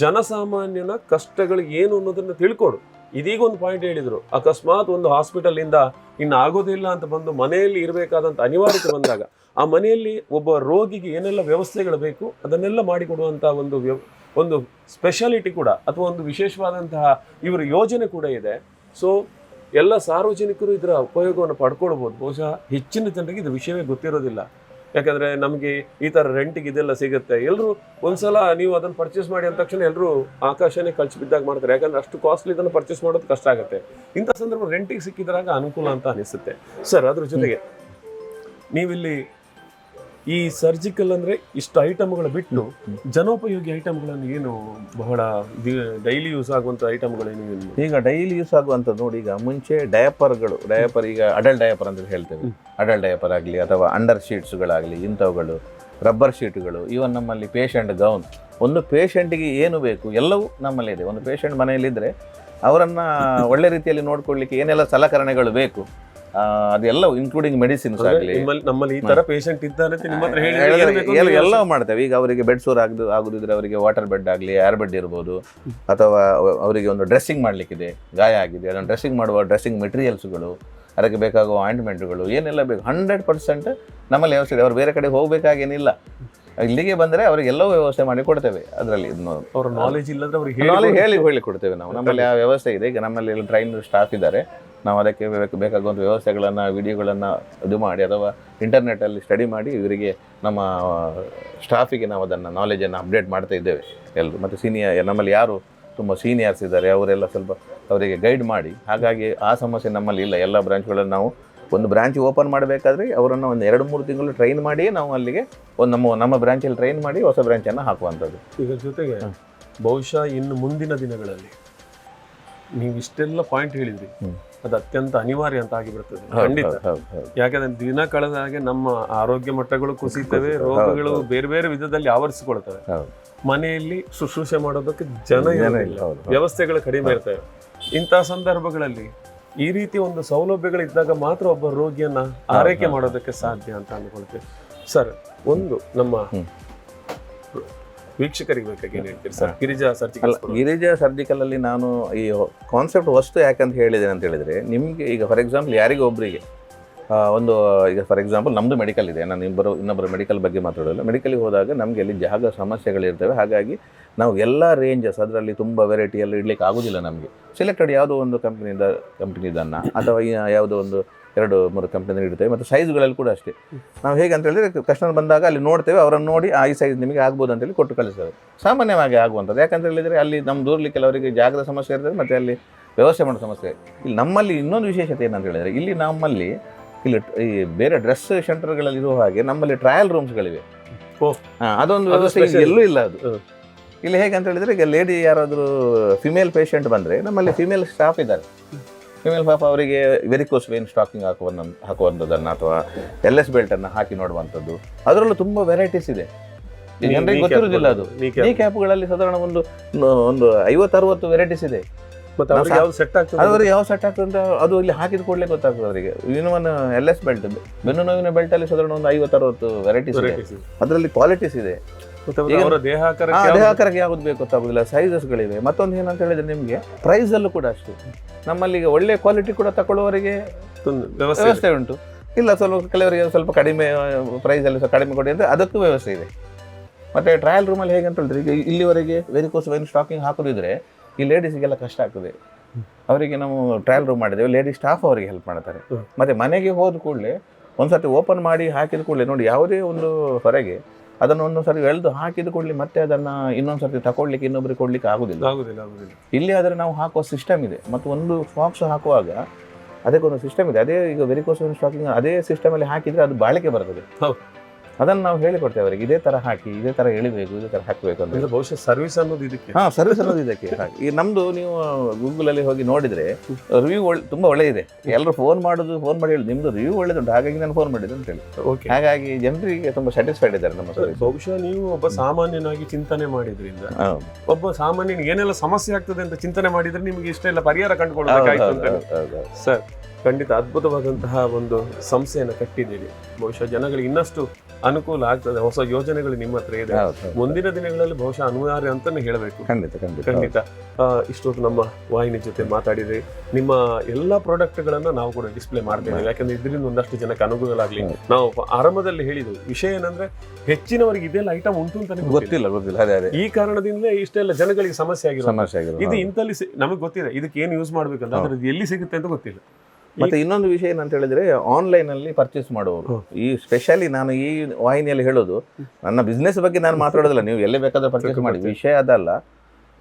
S1: ಜನಸಾಮಾನ್ಯನ ಕಷ್ಟಗಳು ಏನು ಅನ್ನೋದನ್ನ ತಿಳ್ಕೊಡು. ಇದೀಗ ಒಂದು ಪಾಯಿಂಟ್ ಹೇಳಿದರು. ಅಕಸ್ಮಾತ್ ಒಂದು ಹಾಸ್ಪಿಟಲಿಂದ ಇನ್ನು ಆಗೋದಿಲ್ಲ ಅಂತ ಬಂದು ಮನೆಯಲ್ಲಿ ಇರಬೇಕಾದಂತ ಅನಿವಾರ್ಯತೆ ಬಂದಾಗ ಆ ಮನೆಯಲ್ಲಿ ಒಬ್ಬ ರೋಗಿಗೆ ಏನೆಲ್ಲ ವ್ಯವಸ್ಥೆಗಳು ಬೇಕು ಅದನ್ನೆಲ್ಲ ಮಾಡಿಕೊಡುವಂಥ ಒಂದು ವ್ಯವ ಒಂದು ಸ್ಪೆಷಾಲಿಟಿ ಕೂಡ ಅಥವಾ ಒಂದು ವಿಶೇಷವಾದಂತಹ ಇವರ ಯೋಜನೆ ಕೂಡ ಇದೆ. ಸೊ ಎಲ್ಲ ಸಾರ್ವಜನಿಕರು ಇದರ ಉಪಯೋಗವನ್ನು ಪಡ್ಕೊಳ್ಬೋದು. ಬಹುಶಃ ಹೆಚ್ಚಿನ ಜನರಿಗೆ ಇದು ವಿಷಯವೇ ಗೊತ್ತಿರೋದಿಲ್ಲ. ಯಾಕಂದರೆ ನಮಗೆ ಈ ಥರ ರೆಂಟಿಗೆ ಇದೆಲ್ಲ ಸಿಗುತ್ತೆ. ಎಲ್ಲರೂ ಒಂದ್ಸಲ ನೀವು ಅದನ್ನು ಪರ್ಚೇಸ್ ಮಾಡಿ ಅಂದ ತಕ್ಷಣ ಎಲ್ಲರೂ ಆಕಾಶನೇ ಕಳ್ಸಿ ಬಿದ್ದಾಗ ಮಾಡ್ತಾರೆ. ಯಾಕಂದ್ರೆ ಅಷ್ಟು ಕಾಸ್ಟ್ಲಿ ಇದನ್ನು ಪರ್ಚೇಸ್ ಮಾಡೋದು ಕಷ್ಟ ಆಗುತ್ತೆ. ಇಂಥ ಸಂದರ್ಭ ರೆಂಟಿಗೆ ಸಿಕ್ಕಿದ್ರಾಗ ಅನುಕೂಲ ಅಂತ ಅನಿಸುತ್ತೆ. ಸರ್ ಅದ್ರ ಜೊತೆಗೆ ನೀವಿಲ್ಲಿ ಈ ಸರ್ಜಿಕಲ್ ಅಂದ್ರೆ ಇಷ್ಟು ಐಟಮ್ಗಳು ಬಿಟ್ಟು ಜನೋಪಯೋಗಿ ಐಟಮ್ಗಳನ್ನು ಏನು ಬಹಳ ಡೈಲಿ ಯೂಸ್ ಆಗುವಂತ ಐಟಮ್ಗಳೇನು ಏನು
S2: ಈಗ ಡೈಲಿ ಯೂಸ್ ಆಗುವಂಥದ್ದು ನೋಡಿ ಈಗ ಮುಂಚೆ ಡಯಪರ್ಗಳು ಡಯಪರ್ ಈಗ ಅಡಲ್ ಡಯಪರ್ ಅಂತ ಹೇಳ್ತೇವೆ. ಅಡಲ್ ಡಯಪರ್ ಆಗಲಿ ಅಥವಾ ಅಂಡರ್ ಶೀಟ್ಸ್ಗಳಾಗಲಿ ಇಂಥವುಗಳು ರಬ್ಬರ್ ಶೀಟ್ಗಳು ಇವನ್ ನಮ್ಮಲ್ಲಿ ಪೇಷಂಟ್ ಗೌನ್ ಒಂದು ಪೇಷಂಟಿಗೆ ಏನು ಬೇಕು ಎಲ್ಲವೂ ನಮ್ಮಲ್ಲಿ ಇದೆ. ಒಂದು ಪೇಷಂಟ್ ಮನೆಯಲ್ಲಿದ್ದರೆ ಅವರನ್ನು ಒಳ್ಳೆ ರೀತಿಯಲ್ಲಿ ನೋಡ್ಕೊಳ್ಳಿಕ್ಕೆ ಏನೆಲ್ಲ ಸಲಕರಣೆಗಳು ಬೇಕು? ಆ, ಅದೆಲ್ಲವೂ ಇನ್ಕ್ಲೂಡಿಂಗ್ ಮೆಡಿಸಿನ್ಸ್ ಆಗಲಿ.
S1: ನಮ್ಮಲ್ಲಿ ಈ ತರ ಪೇಷಂಟ್ ಇದ್ದಾರೆ
S2: ಎಲ್ಲ ಮಾಡ್ತೇವೆ. ಈಗ ಅವರಿಗೆ ಬೆಡ್ ಸೋರ್ ಆಗದು ಆಗುದಿದ್ರೆ ಅವರಿಗೆ ವಾಟರ್ ಬೆಡ್ ಆಗಲಿ ಏರ್ ಬೆಡ್ ಇರ್ಬೋದು ಅಥವಾ ಅವರಿಗೆ ಒಂದು ಡ್ರೆಸ್ಸಿಂಗ್ ಮಾಡಲಿಕ್ಕಿದೆ ಗಾಯ ಆಗಿದೆ. ಅದನ್ನು ಡ್ರೆಸ್ಸಿಂಗ್ ಮಾಡುವ ಡ್ರೆಸ್ಸಿಂಗ್ ಮೆಟೀರಿಯಲ್ಸ್ಗಳು ಅದಕ್ಕೆ ಬೇಕಾಗುವ ಆಯಿಂಟ್ಮೆಂಟ್ಗಳು ಏನೆಲ್ಲ ಬೇಕು? ಹಂಡ್ರೆಡ್ ಪರ್ಸೆಂಟ್ ನಮ್ಮಲ್ಲಿ ವ್ಯವಸ್ಥೆ ಇದೆ. ಅವ್ರು ಬೇರೆ ಕಡೆ ಹೋಗಬೇಕಾಗೇನಿಲ್ಲ. ಇಲ್ಲಿಗೆ ಬಂದರೆ ಅವ್ರಿಗೆ ಎಲ್ಲವೂ ವ್ಯವಸ್ಥೆ ಮಾಡಿ ಕೊಡ್ತೇವೆ ಅದರಲ್ಲಿ.
S1: ಅವ್ರ ನಾಲೆಜ್ ಇಲ್ಲದ್ರೆ ಅವ್ರಿಗೆ
S2: ನಾಲೆಜ್
S1: ಹೇಳಿ
S2: ಹೇಳಿ ಕೊಡ್ತೇವೆ ನಾವು. ನಮ್ಮಲ್ಲಿ ಆ ವ್ಯವಸ್ಥೆ ಇದೆ. ಈಗ ನಮ್ಮಲ್ಲಿ ಟ್ರೈನ್ ಸ್ಟಾಫ್ ಇದ್ದಾರೆ. ನಾವು ಅದಕ್ಕೆ ಬೇಕು- ಬೇಕಾಗುವಂಥ ವ್ಯವಸ್ಥೆಗಳನ್ನು ವಿಡಿಯೋಗಳನ್ನು ಇದು ಮಾಡಿ ಅಥವಾ ಇಂಟರ್ನೆಟಲ್ಲಿ ಸ್ಟಡಿ ಮಾಡಿ ಇವರಿಗೆ ನಮ್ಮ ಸ್ಟಾಫಿಗೆ ನಾವು ಅದನ್ನು ನಾಲೆಜನ್ನು ಅಪ್ಡೇಟ್ ಮಾಡ್ತಾ ಇದ್ದೇವೆ ಎಲ್ಲರೂ ಮತ್ತು ಸೀನಿಯರ್ ನಮ್ಮಲ್ಲಿ ಯಾರು ತುಂಬ ಸೀನಿಯರ್ಸ್ ಇದ್ದಾರೆ ಅವರೆಲ್ಲ ಸ್ವಲ್ಪ ಅವರಿಗೆ ಗೈಡ್ ಮಾಡಿ. ಹಾಗಾಗಿ ಆ ಸಮಸ್ಯೆ ನಮ್ಮಲ್ಲಿ ಇಲ್ಲ. ಎಲ್ಲ ಬ್ರಾಂಚ್ಗಳನ್ನು ನಾವು ಒಂದು ಬ್ರಾಂಚ್ ಓಪನ್ ಮಾಡಬೇಕಾದ್ರೆ ಅವರನ್ನು ಒಂದು ಎರಡು ಮೂರು ತಿಂಗಳು ಟ್ರೈನ್ ಮಾಡಿ ನಾವು ಅಲ್ಲಿಗೆ ಒಂದು ನಮ್ಮ ನಮ್ಮ ಬ್ರಾಂಚಲ್ಲಿ ಟ್ರೈನ್ ಮಾಡಿ ಹೊಸ ಬ್ರಾಂಚನ್ನು ಹಾಕುವಂಥದ್ದು.
S1: ಇದರ ಜೊತೆಗೆ ಬಹುಶಃ ಇನ್ನು ಮುಂದಿನ ದಿನಗಳಲ್ಲಿ ನೀವು ಇಷ್ಟೆಲ್ಲ ಪಾಯಿಂಟ್ ಹೇಳಿದ್ರಿ. ಅದು ಅತ್ಯಂತ ಅನಿವಾರ್ಯ ಅಂತ ಆಗಿಬಿಡ್ತದೆ. ಖಂಡಿತ. ಯಾಕಂದ್ರೆ ದಿನ ಕಳೆದ ಹಾಗೆ ನಮ್ಮ ಆರೋಗ್ಯ ಮಟ್ಟಗಳು ಕುಸಿತವೆ ರೋಗಗಳು ಬೇರೆ ಬೇರೆ ವಿಧದಲ್ಲಿ ಆವರಿಸಿಕೊಳ್ತವೆ. ಮನೆಯಲ್ಲಿ ಶುಶ್ರೂಷೆ ಮಾಡೋದಕ್ಕೆ ಜನ ಏನಿಲ್ಲ
S2: ಇಲ್ಲ.
S1: ವ್ಯವಸ್ಥೆಗಳು ಕಡಿಮೆ ಇರ್ತವೆ. ಇಂತಹ ಸಂದರ್ಭಗಳಲ್ಲಿ ಈ ರೀತಿ ಒಂದು ಸೌಲಭ್ಯಗಳಿದ್ದಾಗ ಮಾತ್ರ ಒಬ್ಬ ರೋಗಿಯನ್ನ ಆರೈಕೆ ಮಾಡೋದಕ್ಕೆ ಸಾಧ್ಯ ಅಂತ ಅನ್ಕೊಳ್ತೇವೆ ಸರ್ ಒಂದು ನಮ್ಮ. ವೀಕ್ಷಕರಿಗೆ ಬೇಕಾಗಿ ಹೇಳ್ತೀರಿ ಸರ್? ಗಿರಿಜಾ
S2: ಅಲ್ಲ
S1: ಸರ್ಜಿಕಲ್
S2: ಗಿರಿಜಾ ಸರ್ಜಿಕಲ್ ಅಲ್ಲಿ ನಾನು ಈ ಕಾನ್ಸೆಪ್ಟ್ ವಸ್ತು ಯಾಕಂತ ಹೇಳಿದ್ದೇನೆ ಅಂತ ಹೇಳಿದ್ರೆ ನಿಮಗೆ ಈಗ ಫಾರ್ ಎಕ್ಸಾಂಪಲ್ ಯಾರಿಗೂ ಒಬ್ಬರಿಗೆ ಒಂದು ಈಗ ಫಾರ್ ಎಕ್ಸಾಂಪಲ್ ನಮ್ಮದು ಮೆಡಿಕಲ್ ಇದೆ ನಾನು ಇಬ್ಬರು ಇನ್ನೊಬ್ಬರು ಮೆಡಿಕಲ್ ಬಗ್ಗೆ ಮಾತಾಡೋಲ್ಲ ಮೆಡಿಕಲ್ಗೆ ಹೋದಾಗ ನಮಗೆ ಅಲ್ಲಿ ಜಾಗ ಸಮಸ್ಯೆಗಳಿರ್ತವೆ ಹಾಗಾಗಿ ನಾವು ಎಲ್ಲ ರೇಂಜಸ್ ಅದರಲ್ಲಿ ತುಂಬ ವೆರೈಟಿಯಲ್ಲಿ ಇಡಲಿಕ್ಕೆ ಆಗೋದಿಲ್ಲ ನಮಗೆ. ಸೆಲೆಕ್ಟೆಡ್ ಯಾವುದೋ ಒಂದು ಕಂಪ್ನಿಯಿಂದ ಕಂಪ್ನಿದನ್ನು ಅಥವಾ ಯಾವುದೋ ಒಂದು ಎರಡು ಮೂರು ಕಂಪ್ನಿ ಇಡ್ತೇವೆ ಮತ್ತು ಸೈಜ್ಗಳಲ್ಲಿ ಕೂಡ ಅಷ್ಟೇ. ನಾವು ಹೇಗೆ ಅಂತ ಹೇಳಿದ್ರೆ ಕಸ್ಟಮರ್ ಬಂದಾಗ ಅಲ್ಲಿ ನೋಡ್ತೇವೆ ಅವರನ್ನು ನೋಡಿ ಆ ಈ ಸೈಜ್ ನಿಮಗೆ ಆಗ್ಬೋದು ಅಂತೇಳಿ ಕೊಟ್ಟು ಕಳಿಸ್ತೇವೆ. ಸಾಮಾನ್ಯವಾಗಿ ಆಗುವಂಥದ್ದು. ಯಾಕಂತ ಹೇಳಿದರೆ ಅಲ್ಲಿ ನಮ್ಮ ದೂರಲಿ ಕೆಲವರಿಗೆ ಜಾಗದ ಸಮಸ್ಯೆ ಇರ್ತದೆ ಮತ್ತು ಅಲ್ಲಿ ವ್ಯವಸ್ಥೆ ಮಾಡೋ ಸಮಸ್ಯೆ ಇಲ್ಲಿ ನಮ್ಮಲ್ಲಿ ಇನ್ನೊಂದು ವಿಶೇಷತೆ ಏನಂತ ಹೇಳಿದರೆ ಇಲ್ಲಿ ನಮ್ಮಲ್ಲಿ ಇಲ್ಲಿ ಈ ಬೇರೆ ಡ್ರೆಸ್ ಸೆಂಟರ್ಗಳಲ್ಲಿ ಇರುವ ಹಾಗೆ ನಮ್ಮಲ್ಲಿ ಟ್ರಯಲ್ ರೂಮ್ಸ್ಗಳಿವೆ. ಹಾಂ ಅದೊಂದು ವ್ಯವಸ್ಥೆ ಎಲ್ಲೂ ಇಲ್ಲ ಅದು. ಇಲ್ಲಿ ಹೇಗೆ ಅಂತ ಹೇಳಿದರೆ ಈಗ ಲೇಡಿ ಯಾರಾದರೂ ಫಿಮೇಲ್ ಪೇಷಂಟ್ ಬಂದರೆ ನಮ್ಮಲ್ಲಿ ಫಿಮೇಲ್ ಸ್ಟಾಫ್ ಇದ್ದಾರೆ. ಫಿಮೇಲ್ ಪಾಪ ಅವರಿಗೆ ವೆರಿಕೋಸ್ ವೇನ್ ಸ್ಟಾಕಿಂಗ್ ಹಾಕುವ ಹಾಕುವಂಥದ್ದನ್ನು ಅಥವಾ ಎಲ್ ಎಸ್ ಬೆಲ್ಟನ್ನು ಹಾಕಿ ನೋಡುವಂಥದ್ದು. ಅದರಲ್ಲೂ ತುಂಬ ವೆರೈಟೀಸ್ ಇದೆ. ಜನರಿಗೆ ಗೊತ್ತಿರೋದಿಲ್ಲ ಅದು. ಈ ಕ್ಯಾಪ್ಗಳಲ್ಲಿ ಸಾಧಾರಣ ಒಂದು ಒಂದು ಐವತ್ತು ಅರವತ್ತು ವೆರೈಟೀಸ್ ಇದೆ
S1: ಅವ್ರಿಗೆ ಸೆಟ್
S2: ಅವ್ರಿಗೆ ಯಾವ ಸೆಟ್ ಆಗ್ತದೆ ಅಂತ ಅದು ಇಲ್ಲಿ ಹಾಕಿದ ಕೂಡಲೇ ಗೊತ್ತಾಗ್ತದೆ ಅವರಿಗೆ. ಇನ್ನೊಂದು ಎಲ್ ಎಸ್ ಬೆಲ್ಟ್ ಬೆನ್ನು ನೋವಿನ ಬೆಲ್ಟ್ ಅಲ್ಲಿ ಸಾಧಾರಣ ಒಂದು ಐವತ್ತು ಅರವತ್ತು ವೆರೈಟೀಸ್ ಇದೆ. ಅದರಲ್ಲಿ ಕ್ವಾಲಿಟೀಸ್ ಇದೆ.
S1: ದೇಹಕರಕ್ಕೆ ಯಾವ್ದು
S2: ಬೇಕು ಗೊತ್ತಾಗೋದಿಲ್ಲ ಸೈಜಸ್ಗಳಿವೆ ಮತ್ತೊಂದು ಏನಂತ ಹೇಳಿದ್ರೆ ನಿಮಗೆ ಪ್ರೈಸಲ್ಲೂ ಕೂಡ ಅಷ್ಟೇ. ನಮ್ಮಲ್ಲಿ ಈಗ ಒಳ್ಳೆ ಕ್ವಾಲಿಟಿ ಕೂಡ ತಗೊಳ್ಳುವವರಿಗೆ
S1: ವ್ಯವಸ್ಥೆ
S2: ಉಂಟು. ಇಲ್ಲ ಸ್ವಲ್ಪ ಕೆಲವರಿಗೆ ಸ್ವಲ್ಪ ಕಡಿಮೆ ಪ್ರೈಸಲ್ಲಿ ಸ್ವಲ್ಪ ಕಡಿಮೆ ಕೊಡಿ ಅಂದರೆ ಅದಕ್ಕೂ ವ್ಯವಸ್ಥೆ ಇದೆ. ಮತ್ತು ಟ್ರಯಲ್ ರೂಮಲ್ಲಿ ಹೇಗೆ ಅಂತ ಹೇಳಿದ್ರೆ ಈಗ ಇಲ್ಲಿವರೆಗೆ ವೆರಿಕೋಸ್ ವೈನ್ ಸ್ಟಾಕಿಂಗ್ ಹಾಕೋದಿದ್ರೆ ಈ ಲೇಡೀಸಿಗೆಲ್ಲ ಕಷ್ಟ ಆಗ್ತದೆ. ಅವರಿಗೆ ನಾವು ಟ್ರಯಲ್ ರೂಮ್ ಮಾಡಿದ್ದೇವೆ ಲೇಡಿ ಸ್ಟಾಫ್ ಅವರಿಗೆ ಹೆಲ್ಪ್ ಮಾಡ್ತಾರೆ. ಮತ್ತು ಮನೆಗೆ ಹೋದ ಕೂಡಲೇ ಒಂದು ಸರ್ತಿ ಓಪನ್ ಮಾಡಿ ಹಾಕಿದ ಕೂಡಲೇ ನೋಡಿ ಯಾವುದೇ ಒಂದು ಹೊರಗೆ ಅದನ್ನು ಒಂದೊಂದು ಸರಿ ಎಳೆದು ಹಾಕಿದ ಕೊಡ್ಲಿ ಮತ್ತೆ ಅದನ್ನು ಇನ್ನೊಂದು ಸರ್ತಿ ತಗೊಳ್ಲಿಕ್ಕೆ ಇನ್ನೊಬ್ಬರಿಗೆ ಕೊಡ್ಲಿಕ್ಕೆ ಆಗುದಿಲ್ಲ.
S1: ಆಗುದಿಲ್ಲ ಆಗುದಿಲ್ಲ.
S2: ಇಲ್ಲಿ ಆದರೆ ನಾವು ಹಾಕುವ ಸಿಸ್ಟಮ್ ಇದೆ. ಮತ್ತು ಒಂದು ಫಾಕ್ಸ್ ಹಾಕುವಾಗ ಅದಕ್ಕೊಂದು ಸಿಸ್ಟಮ್ ಇದೆ. ಅದೇ ಈಗ ವೆರಿಕೋಸ್ ಸ್ಟಾಕಿಂಗ್ ಅದೇ ಸಿಸ್ಟಮಲ್ಲಿ ಹಾಕಿದರೆ ಅದು ಬಾಳಿಕೆ ಬರ್ತದೆ. ಅದನ್ನು ನಾವು ಹೇಳಿಕೊಡ್ತೇವೆ ಅವರಿಗೆ. ಇದೇ ಥರ ಹಾಕಿ ಇದೇ ಥರ ಎಳಿಬೇಕು ಇದೇ ಥರ ಹಾಕಬೇಕು ಅಂತ.
S1: ಬಹುಶಃ ಸರ್ವಿಸ್ ಅನ್ನೋದು ಇದಕ್ಕೆ.
S2: ಹಾ ಸರ್ವಿಸ್ ಅನ್ನೋದು ಇದಕ್ಕೆ. ಈ ನಮ್ದು ನೀವು ಗೂಗಲ್ ಅಲ್ಲಿ ಹೋಗಿ ನೋಡಿದ್ರೆ ರಿವ್ಯೂ ಒಳ್ಳೆ ತುಂಬಾ ಒಳ್ಳೆ ಇದೆ. ಎಲ್ಲರೂ ಫೋನ್ ಮಾಡೋದು ಫೋನ್ ಮಾಡಿ ಹೇಳಿ ನಿಮ್ದು ರಿವ್ಯೂ ಒಳ್ಳೆದುಂಟು ಹಾಗಾಗಿ ನಾನು ಫೋನ್ ಮಾಡಿದೆ ಅಂತ ಹೇಳಿ.
S1: ಓಕೆ
S2: ಹಾಗಾಗಿ ಜನರಿಗೆ ತುಂಬಾ ಸ್ಯಾಟಿಸ್ಫೈಡ್ ಇದ್ದಾರೆ ನಮ್ಮ ಸರ್ವಿಸ್
S1: ಬಹುಶಃ ನೀವು ಒಬ್ಬ ಸಾಮಾನ್ಯನಾಗಿ ಚಿಂತನೆ ಮಾಡಿದ್ರಿಂದ ಒಬ್ಬ ಸಾಮಾನ್ಯನ ಏನೆಲ್ಲ ಸಮಸ್ಯೆ ಆಗ್ತದೆ ಅಂತ ಚಿಂತನೆ ಮಾಡಿದ್ರೆ ನಿಮಗೆ ಇಷ್ಟೆಲ್ಲ ಪರಿಹಾರ ಕಂಡುಕೊಳ್ಬೇಕಾಯ್ತು ಅಂತ ಸರ್ ಖಂಡಿತ ಅದ್ಭುತವಾದಂತಹ ಒಂದು ಸಂಸ್ಥೆಯನ್ನು ಕಟ್ಟಿದ್ದೀರಿ. ಬಹುಶಃ ಜನಗಳಿಗೆ ಇನ್ನಷ್ಟು ಅನುಕೂಲ ಆಗ್ತದೆ. ಹೊಸ ಯೋಜನೆಗಳು ನಿಮ್ಮ ಹತ್ರ ಇದೆ. ಮುಂದಿನ ದಿನಗಳಲ್ಲಿ ಬಹುಶಃ ಅನಿವಾರ್ಯ ಅಂತಾನೆ ಹೇಳಬೇಕು.
S2: ಖಂಡಿತ ಖಂಡಿತ.
S1: ಖಂಡಿತ. ನಮ್ಮ ವಾಹಿನಿ ಜೊತೆ ಮಾತಾಡಿದ್ರಿ. ನಿಮ್ಮ ಎಲ್ಲಾ ಪ್ರಾಡಕ್ಟ್ ಗಳನ್ನ ನಾವು ಕೂಡ ಡಿಸ್ಪ್ಲೇ ಮಾಡ್ತೇವೆ ಯಾಕಂದ್ರೆ ಇದರಿಂದ ಒಂದಷ್ಟು ಜನಕ್ಕೆ ಅನುಕೂಲ
S2: ಆಗಲಿ.
S1: ನಾವು ಆರಂಭದಲ್ಲಿ ಹೇಳಿದ್ವಿ. ವಿಷಯ ಏನಂದ್ರೆ ಹೆಚ್ಚಿನವರಿಗೆ ಇದೆಲ್ಲ ಐಟಮ್ ಉಂಟು ಅಂತ ಗೊತ್ತಿಲ್ಲ.
S2: ಗೊತ್ತಿಲ್ಲ ಅದೇ ಅದೇ.
S1: ಈ ಕಾರಣದಿಂದ ಇಷ್ಟೆಲ್ಲ ಜನಗಳಿಗೆ ಸಮಸ್ಯೆ ಆಗಿರೋ
S2: ಸಮಸ್ಯೆ ಆಗಿರೋ
S1: ಇದು. ಇಂತಲ್ಲಿ ನಮಗೆ ಗೊತ್ತಿದೆ. ಇದಕ್ಕೆ ಏನು ಯೂಸ್ ಮಾಡ್ಬೇಕಂತ. ಅದ್ರದ್ದು ಎಲ್ಲಿ ಸಿಗುತ್ತೆ ಅಂತ ಗೊತ್ತಿಲ್ಲ.
S2: ಮತ್ತೆ ಇನ್ನೊಂದು ವಿಷಯ ಏನಂತ ಹೇಳಿದ್ರೆ ಆನ್ಲೈನ್ ಅಲ್ಲಿ ಪರ್ಚೇಸ್ ಮಾಡುವವರು. ಈ ಸ್ಪೆಷಲಿ ನಾನು ಈ ವಾಹಿನಿಯಲ್ಲಿ ಹೇಳೋದು ನನ್ನ ಬಿಸ್ನೆಸ್ ಬಗ್ಗೆ ನಾನು ಮಾತಾಡೋದಿಲ್ಲ. ನೀವು ಎಲ್ಲೇ ಬೇಕಾದ್ರೂ ಪರ್ಚೇಸ್ ಮಾಡಿ. ವಿಷಯ ಅದಲ್ಲ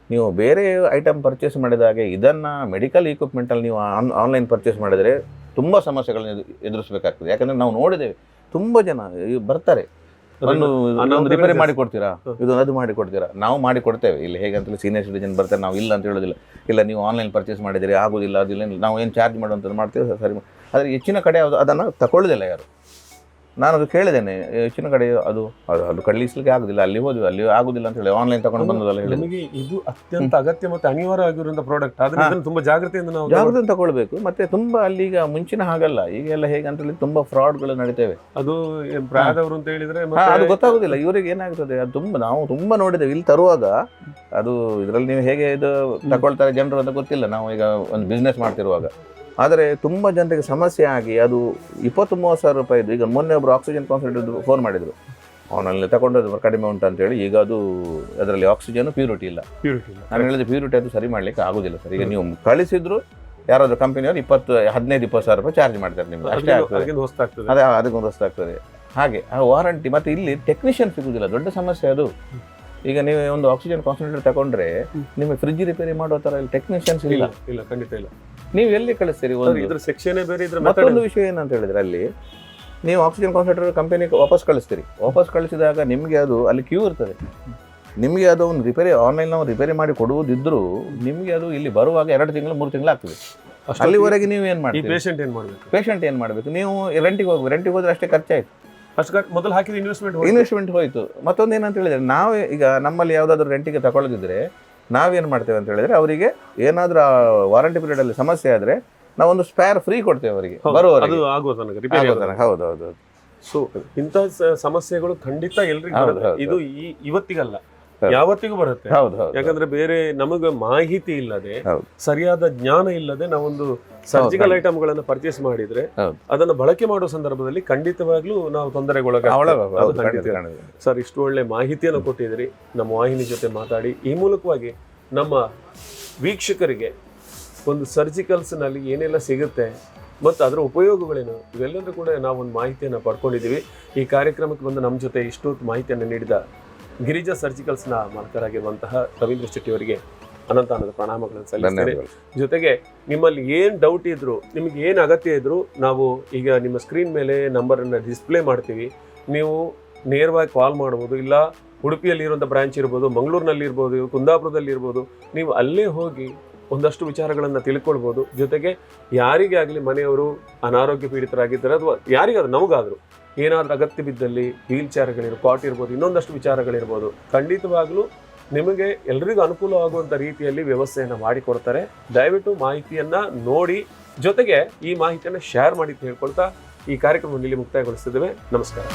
S2: ನೀವು ಬೇರೆ ಐಟಮ್ ಪರ್ಚೇಸ್ ಮಾಡಿದಾಗ ಇದನ್ನ ಮೆಡಿಕಲ್ ಇಕ್ವಿಪ್ಮೆಂಟ್ ಅಲ್ಲಿ ನೀವು ಆನ್ಲೈನ್ ಪರ್ಚೇಸ್ ಮಾಡಿದ್ರೆ ತುಂಬಾ ಸಮಸ್ಯೆಗಳನ್ನ ಎದು- ಎದುರಿಸಬೇಕಾಗ್ತದೆ. ಯಾಕಂದ್ರೆ ನಾವು ನೋಡಿದ್ದೇವೆ ತುಂಬಾ ಜನ ಬರ್ತಾರೆ. ರಿಪೇರಿ. ಮಾಡಿ ಕೊಡ್ತೀರಾ. ಇದು ಅದು ಮಾಡಿ ಕೊಡ್ತೀರಾ ನಾವು ಮಾಡಿ ಕೊಡ್ತೇವೆ ಇಲ್ಲಿ ಹೇಗೆ ಅಂತೇಳಿ ಸೀನಿಯರ್ ಸಿಟಿಜನ್ ಬರ್ತಾರೆ ನಾವು ಇಲ್ಲ ಅಂತ ಹೇಳೋದಿಲ್ಲ. ಇಲ್ಲ ನೀವು ಆನ್ಲೈನ್ ಪರ್ಚೇಸ್ ಮಾಡಿದಿರಿ ಆಗೋದಿಲ್ಲ ಅದಿಲ್ಲ ನಾವು ಏನು ಚಾರ್ಜ್ ಮಾಡುವಂಥದ್ದು ಮಾಡ್ತೀವಿ ಸರಿ. ಆದರೆ ಹೆಚ್ಚಿನ ಕಡೆ ಅದು ಅದನ್ನು ತಗೊಳ್ಳೋದಿಲ್ಲ ಯಾರು. ನಾನು ಅದು ಕೇಳಿದ್ದೇನೆ ಹೆಚ್ಚಿನ ಕಡೆ ಅದು ಅದು ಅದು ಕಳಿಸ್ಲಿಕ್ಕೆ ಆಗುದಿಲ್ಲ ಅಲ್ಲಿ ಹೋದ್ವಿ ಅಲ್ಲಿ ಆಗುದಿಲ್ಲ ಅಂತ ಹೇಳಿ ಆನ್ಲೈನ್ ತಗೊಂಡು ಬಂದದಲ್ಲ ಹೇಳಿ
S1: ನಮಗೆ ಇದು ಅತ್ಯಂತ ಅಗತ್ಯ ಮತ್ತು ಅನಿವಾರ್ಯ ಆಗಿರುವಂತಹ ಪ್ರಾಡಕ್ಟ್ ಆದ್ರೆ. ಇದನ್ನು ತುಂಬಾ ಜಾಗ್ರತೆಯಿಂದ ನಾವು
S2: ಜಾಗೃತಿ ತಗೊಳ್ಬೇಕು. ಮತ್ತೆ ತುಂಬಾ ಅಲ್ಲಿ ಈಗ ಮುಂಚಿನ ಹಾಗಲ್ಲ ಈಗೆಲ್ಲ ಹೇಗೆ ಅಂತ ಹೇಳಿ ತುಂಬಾ ಫ್ರಾಡ್ಗಳು ನಡೀತೇವೆ.
S1: ಅದು ಪ್ರಾಯದವರು ಅಂತ ಹೇಳಿದ್ರೆ
S2: ಅದು ಗೊತ್ತಾಗುದಿಲ್ಲ ಇವರಿಗೆ ಏನಾಗ್ತದೆ ಅದು ತುಂಬಾ ನಾವು ತುಂಬಾ ನೋಡಿದ್ದೇವೆ ಇಲ್ಲಿ ತರುವಾಗ ಅದು ಇದರಲ್ಲಿ ನೀವು ಹೇಗೆ ಇದು ತಗೊಳ್ತಾರೆ ಜನರು ಅಂತ ಗೊತ್ತಿಲ್ಲ ನಾವು ಈಗ ಒಂದು ಬಿಸ್ನೆಸ್ ಮಾಡ್ತಿರುವಾಗ. ಆದರೆ ತುಂಬ ಜನರಿಗೆ ಸಮಸ್ಯೆ ಆಗಿ ಅದು ಇಪ್ಪತ್ತು ಮೂವತ್ತು ಸಾವಿರ ರೂಪಾಯಿದು ಈಗ ಮೊನ್ನೆ ಒಬ್ಬರು ಆಕ್ಸಿಜನ್ ಕಾನ್ಸಂಟ್ರೇಟ್ ಫೋನ್ ಮಾಡಿದ್ರು. ಅವನಲ್ಲಿ ತಗೊಂಡದ್ದು ಕಡಿಮೆ ಉಂಟು ಅಂತ ಹೇಳಿ ಈಗ ಅದು ಅದರಲ್ಲಿ ಆಕ್ಸಿಜನ್ ಪ್ಯೂರಿಟಿ ಇಲ್ಲ.
S1: ಪ್ಯೂರಿಟಿ ಇಲ್ಲ.
S2: ನಾನು ಹೇಳಿದ ಪ್ಯೂರಿಟಿ ಅದು ಸರಿ ಮಾಡ್ಲಿಕ್ಕೆ ಆಗೋದಿಲ್ಲ ಸರ್. ಈಗ ನೀವು ಕಳಿಸಿದ್ರು ಯಾರಾದರೂ ಕಂಪನಿಯವರು ಇಪ್ಪತ್ತು ಹದಿನೈದು ಇಪ್ಪತ್ತು ಸಾವಿರ ರೂಪಾಯಿ ಚಾರ್ಜ್ ಮಾಡ್ತಾರೆ ನಿಮ್ಗೆ. ಅಷ್ಟೇ ಆಗ್ತದೆ.
S1: ಹೊಸ್ತಾಗ್ತದೆ
S2: ಅದೇ ಅದಕ್ಕೊಂದು ಆಗ್ತದೆ. ಹಾಗೆ ಆ ವಾರಂಟಿ ಮತ್ತೆ ಇಲ್ಲಿ ಟೆಕ್ನಿಷಿಯನ್ ಸಿಗುವುದಿಲ್ಲ ದೊಡ್ಡ ಸಮಸ್ಯೆ ಅದು. ಈಗ ನೀವು ಒಂದು ಆಕ್ಸಿಜನ್ ಕಾನ್ಸಂಟ್ರೇಟರ್ ತಗೊಂಡ್ರೆ ನಿಮಗೆ ಫ್ರಿಜ್ ರಿಪೇರಿ ಮಾಡೋ ತರ ಇಲ್ಲಿ ಟೆಕ್ನಿಷಿಯನ್ಸ್ ಇಲ್ಲ
S1: ಇಲ್ಲ ಖಂಡಿತ ಇಲ್ಲ.
S2: ನೀವು ಎಲ್ಲಿ ಕಳಿಸ್ತೀರಿ ಒಂದು
S1: ಇದ್ರ ಸೆಕ್ಷನ್ ಬೇರೆ ಇದ್ರ
S2: ಮತ್ತೊಂದು ವಿಷಯ ಏನಂತ ಹೇಳಿದ್ರೆ ಅಲ್ಲಿ ನೀವು ಆಕ್ಸಿಜನ್ ಕಾನ್ಸಂಟ್ರೇಟರ್ ಕಂಪನಿಗೆ ವಾಪಸ್ ಕಳಿಸ್ತೀರಿ. ವಾಪಸ್ ಕಳಿಸಿದಾಗ ನಿಮಗೆ ಅದು ಅಲ್ಲಿ ಕ್ಯೂ ಇರ್ತದೆ. ನಿಮಗೆ ಅದು ಒಂದು ರಿಪೇರಿ ಆನ್ಲೈನ್ ನಾವು ರಿಪೇರಿ ಮಾಡಿ ಕೊಡುವುದಿದ್ರು ನಿಮಗೆ ಅದು ಇಲ್ಲಿ ಬರುವಾಗ ಎರಡು ತಿಂಗಳು ಮೂರು ತಿಂಗಳು ಆಗ್ತದೆ. ಅಲ್ಲಿವರೆಗೆ ನೀವು ಏನು ಮಾಡ್ತೀರಿ?
S1: ಪೇಷಂಟ್ ಏನು ಮಾಡಬೇಕು?
S2: ಪೇಷಂಟ್ ಏನು ಮಾಡಬೇಕು? ನೀವು ರೆಂಟಿಗೆ ಹೋಗಿ ರೆಂಟಿಗೆ ಹೋದ್ರೆ ಅಷ್ಟೇ ಖರ್ಚಾಯಿತು.
S1: ಅಷ್ಟು ಮೊದಲು ಹಾಕಿದ ಇನ್ವೆಸ್ಟ್ಮೆಂಟ್
S2: ಇನ್ವೆಸ್ಟ್ಮೆಂಟ್ ಹೋಯ್ತು. ಮತ್ತೊಂದು ಏನಂತ ಹೇಳಿದ್ರೆ ನಾವು ಈಗ ನಮ್ಮಲ್ಲಿ ಯಾವುದಾದ್ರೂ ರೆಂಟಿಗೆ ತಗೊಳ್ಳೋದಿದ್ರೆ ನಾವೇನು ಮಾಡ್ತೇವೆ ಅಂತ ಹೇಳಿದ್ರೆ ಅವರಿಗೆ ಏನಾದರೂ ವಾರಂಟಿ ಪೀರಿಯಡ್ ಅಲ್ಲಿ ಸಮಸ್ಯೆ ಆದರೆ ನಾವೊಂದು ಸ್ಪೇರ್ ಫ್ರೀ ಕೊಡ್ತೇವೆ ಅವರಿಗೆ
S1: ಅದು
S2: ಬರುವವರೆಗೆ
S1: ಆಗುವ ತನಕ ರಿಪೇರಿ
S2: ಆಗೋ ತನಕ. ಹೌದು ಹೌದು ಹೌದು.
S1: ಸೊ ಸ- ಸಮಸ್ಯೆಗಳು ಖಂಡಿತ ಎಲ್ರಿಗೂ ಬರುತ್ತೆ ಇದು ಈ ಇವತ್ತಿಗಲ್ಲ. ಯಾವತ್ತಿಗೂ ಬರುತ್ತೆ. ಯಾಕಂದ್ರೆ ಬೇರೆ ನಮಗೆ ಮಾಹಿತಿ ಇಲ್ಲದೆ ಸರಿಯಾದ ಜ್ಞಾನ ಇಲ್ಲದೆ ನಾವೊಂದು ಸರ್ಜಿಕಲ್
S2: ಐಟಮ್
S1: ಗಳನ್ನ ಪರ್ಚೇಸ್ ಮಾಡಿದ್ರೆ. ಅದನ್ನ ಬಳಕೆ ಮಾಡುವ ಸಂದರ್ಭದಲ್ಲಿ ಖಂಡಿತವಾಗ್ಲೂ ನಾವು ತೊಂದರೆಗೊಳಗ
S2: ಅವಳ-
S1: ಅದು
S2: ಹೌದು,
S1: ಖಂಡಿತ.
S2: ಖಂಡಿತ, ಖಂಡಿತ.
S1: ಸರ್ ಇಷ್ಟು ಒಳ್ಳೆ ಮಾಹಿತಿಯನ್ನು ಕೊಟ್ಟಿದ್ರಿ ನಮ್ಮ ವಾಹಿನಿ ಜೊತೆ ಮಾತಾಡಿ. ಈ ಮೂಲಕವಾಗಿ ನಮ್ಮ ವೀಕ್ಷಕರಿಗೆ ಒಂದು ಸರ್ಜಿಕಲ್ಸ್ನಲ್ಲಿ ಏನೆಲ್ಲ ಸಿಗುತ್ತೆ ಮತ್ತು ಅದರ ಉಪಯೋಗಗಳೇನು ಇವೆಲ್ಲದೂ ಕೂಡ ನಾವು ಒಂದು ಮಾಹಿತಿಯನ್ನು ಪಡ್ಕೊಂಡಿದ್ದೀವಿ. ಈ ಕಾರ್ಯಕ್ರಮಕ್ಕೆ ಬಂದು ನಮ್ಮ ಜೊತೆ ಇಷ್ಟೊತ್ತು ಮಾಹಿತಿಯನ್ನು ನೀಡಿದ ಗಿರಿಜಾ ಸರ್ಜಿಕಲ್ಸ್ನ ಮಾಲಕರಾಗಿರುವಂತಹ ರವೀಂದ್ರ ಶೆಟ್ಟಿ ಅವರಿಗೆ ಅನಂತ ಅನಂತ ಪ್ರಣಾಮಗಳನ್ನು ಸಲ್ಲಿಸ್ತೇನೆ. ಜೊತೆಗೆ ನಿಮ್ಮಲ್ಲಿ ಏನು ಡೌಟ್ ಇದ್ರು ನಿಮಗೆ ಏನು ಅಗತ್ಯ ಇದ್ರು ನಾವು ಈಗ ನಿಮ್ಮ ಸ್ಕ್ರೀನ್ ಮೇಲೆ ನಂಬರನ್ನು ಡಿಸ್ಪ್ಲೇ ಮಾಡ್ತೀವಿ. ನೀವು ನೇರವಾಗಿ ಕಾಲ್ ಮಾಡ್ಬೋದು ಇಲ್ಲ ಉಡುಪಿಯಲ್ಲಿ ಇರುವಂಥ ಬ್ರಾಂಚ್ ಇರ್ಬೋದು ಮಂಗಳೂರಿನಲ್ಲಿ ಇರ್ಬೋದು ಕುಂದಾಪುರದಲ್ಲಿ ಇರ್ಬೋದು ನೀವು ಅಲ್ಲೇ ಹೋಗಿ ಒಂದಷ್ಟು ವಿಚಾರಗಳನ್ನು ತಿಳ್ಕೊಳ್ಬೋದು. ಜೊತೆಗೆ ಯಾರಿಗೇ ಆಗಲಿ ಮನೆಯವರು ಅನಾರೋಗ್ಯ ಪೀಡಿತರಾಗಿದ್ದಾರೆ ಅಥವಾ ಯಾರಿಗಾದ್ರು ನಮಗಾದರೂ ಏನಾದರೂ ಅಗತ್ಯ ಬಿದ್ದಲ್ಲಿ ವೀಲ್ ಚೇರ್ಗಳಿರ್ಬೋದು ಕಾಟ್ ಇರ್ಬೋದು, ಇನ್ನೊಂದಷ್ಟು ವಿಚಾರಗಳಿರ್ಬೋದು, ಖಂಡಿತವಾಗ್ಲೂ ನಿಮಗೆ ಎಲ್ರಿಗೂ ಅನುಕೂಲವಾಗುವಂಥ ರೀತಿಯಲ್ಲಿ ವ್ಯವಸ್ಥೆಯನ್ನು ಮಾಡಿಕೊಡ್ತಾರೆ. ದಯವಿಟ್ಟು ಮಾಹಿತಿಯನ್ನು ನೋಡಿ, ಜೊತೆಗೆ ಈ ಮಾಹಿತಿಯನ್ನು ಶೇರ್ ಮಾಡಿ ಹೇಳ್ಕೊಳ್ತಾ ಈ ಕಾರ್ಯಕ್ರಮವನ್ನು ಇಲ್ಲಿ ಮುಕ್ತಾಯಗೊಳಿಸ್ತಿದ್ದೇವೆ. ನಮಸ್ಕಾರ.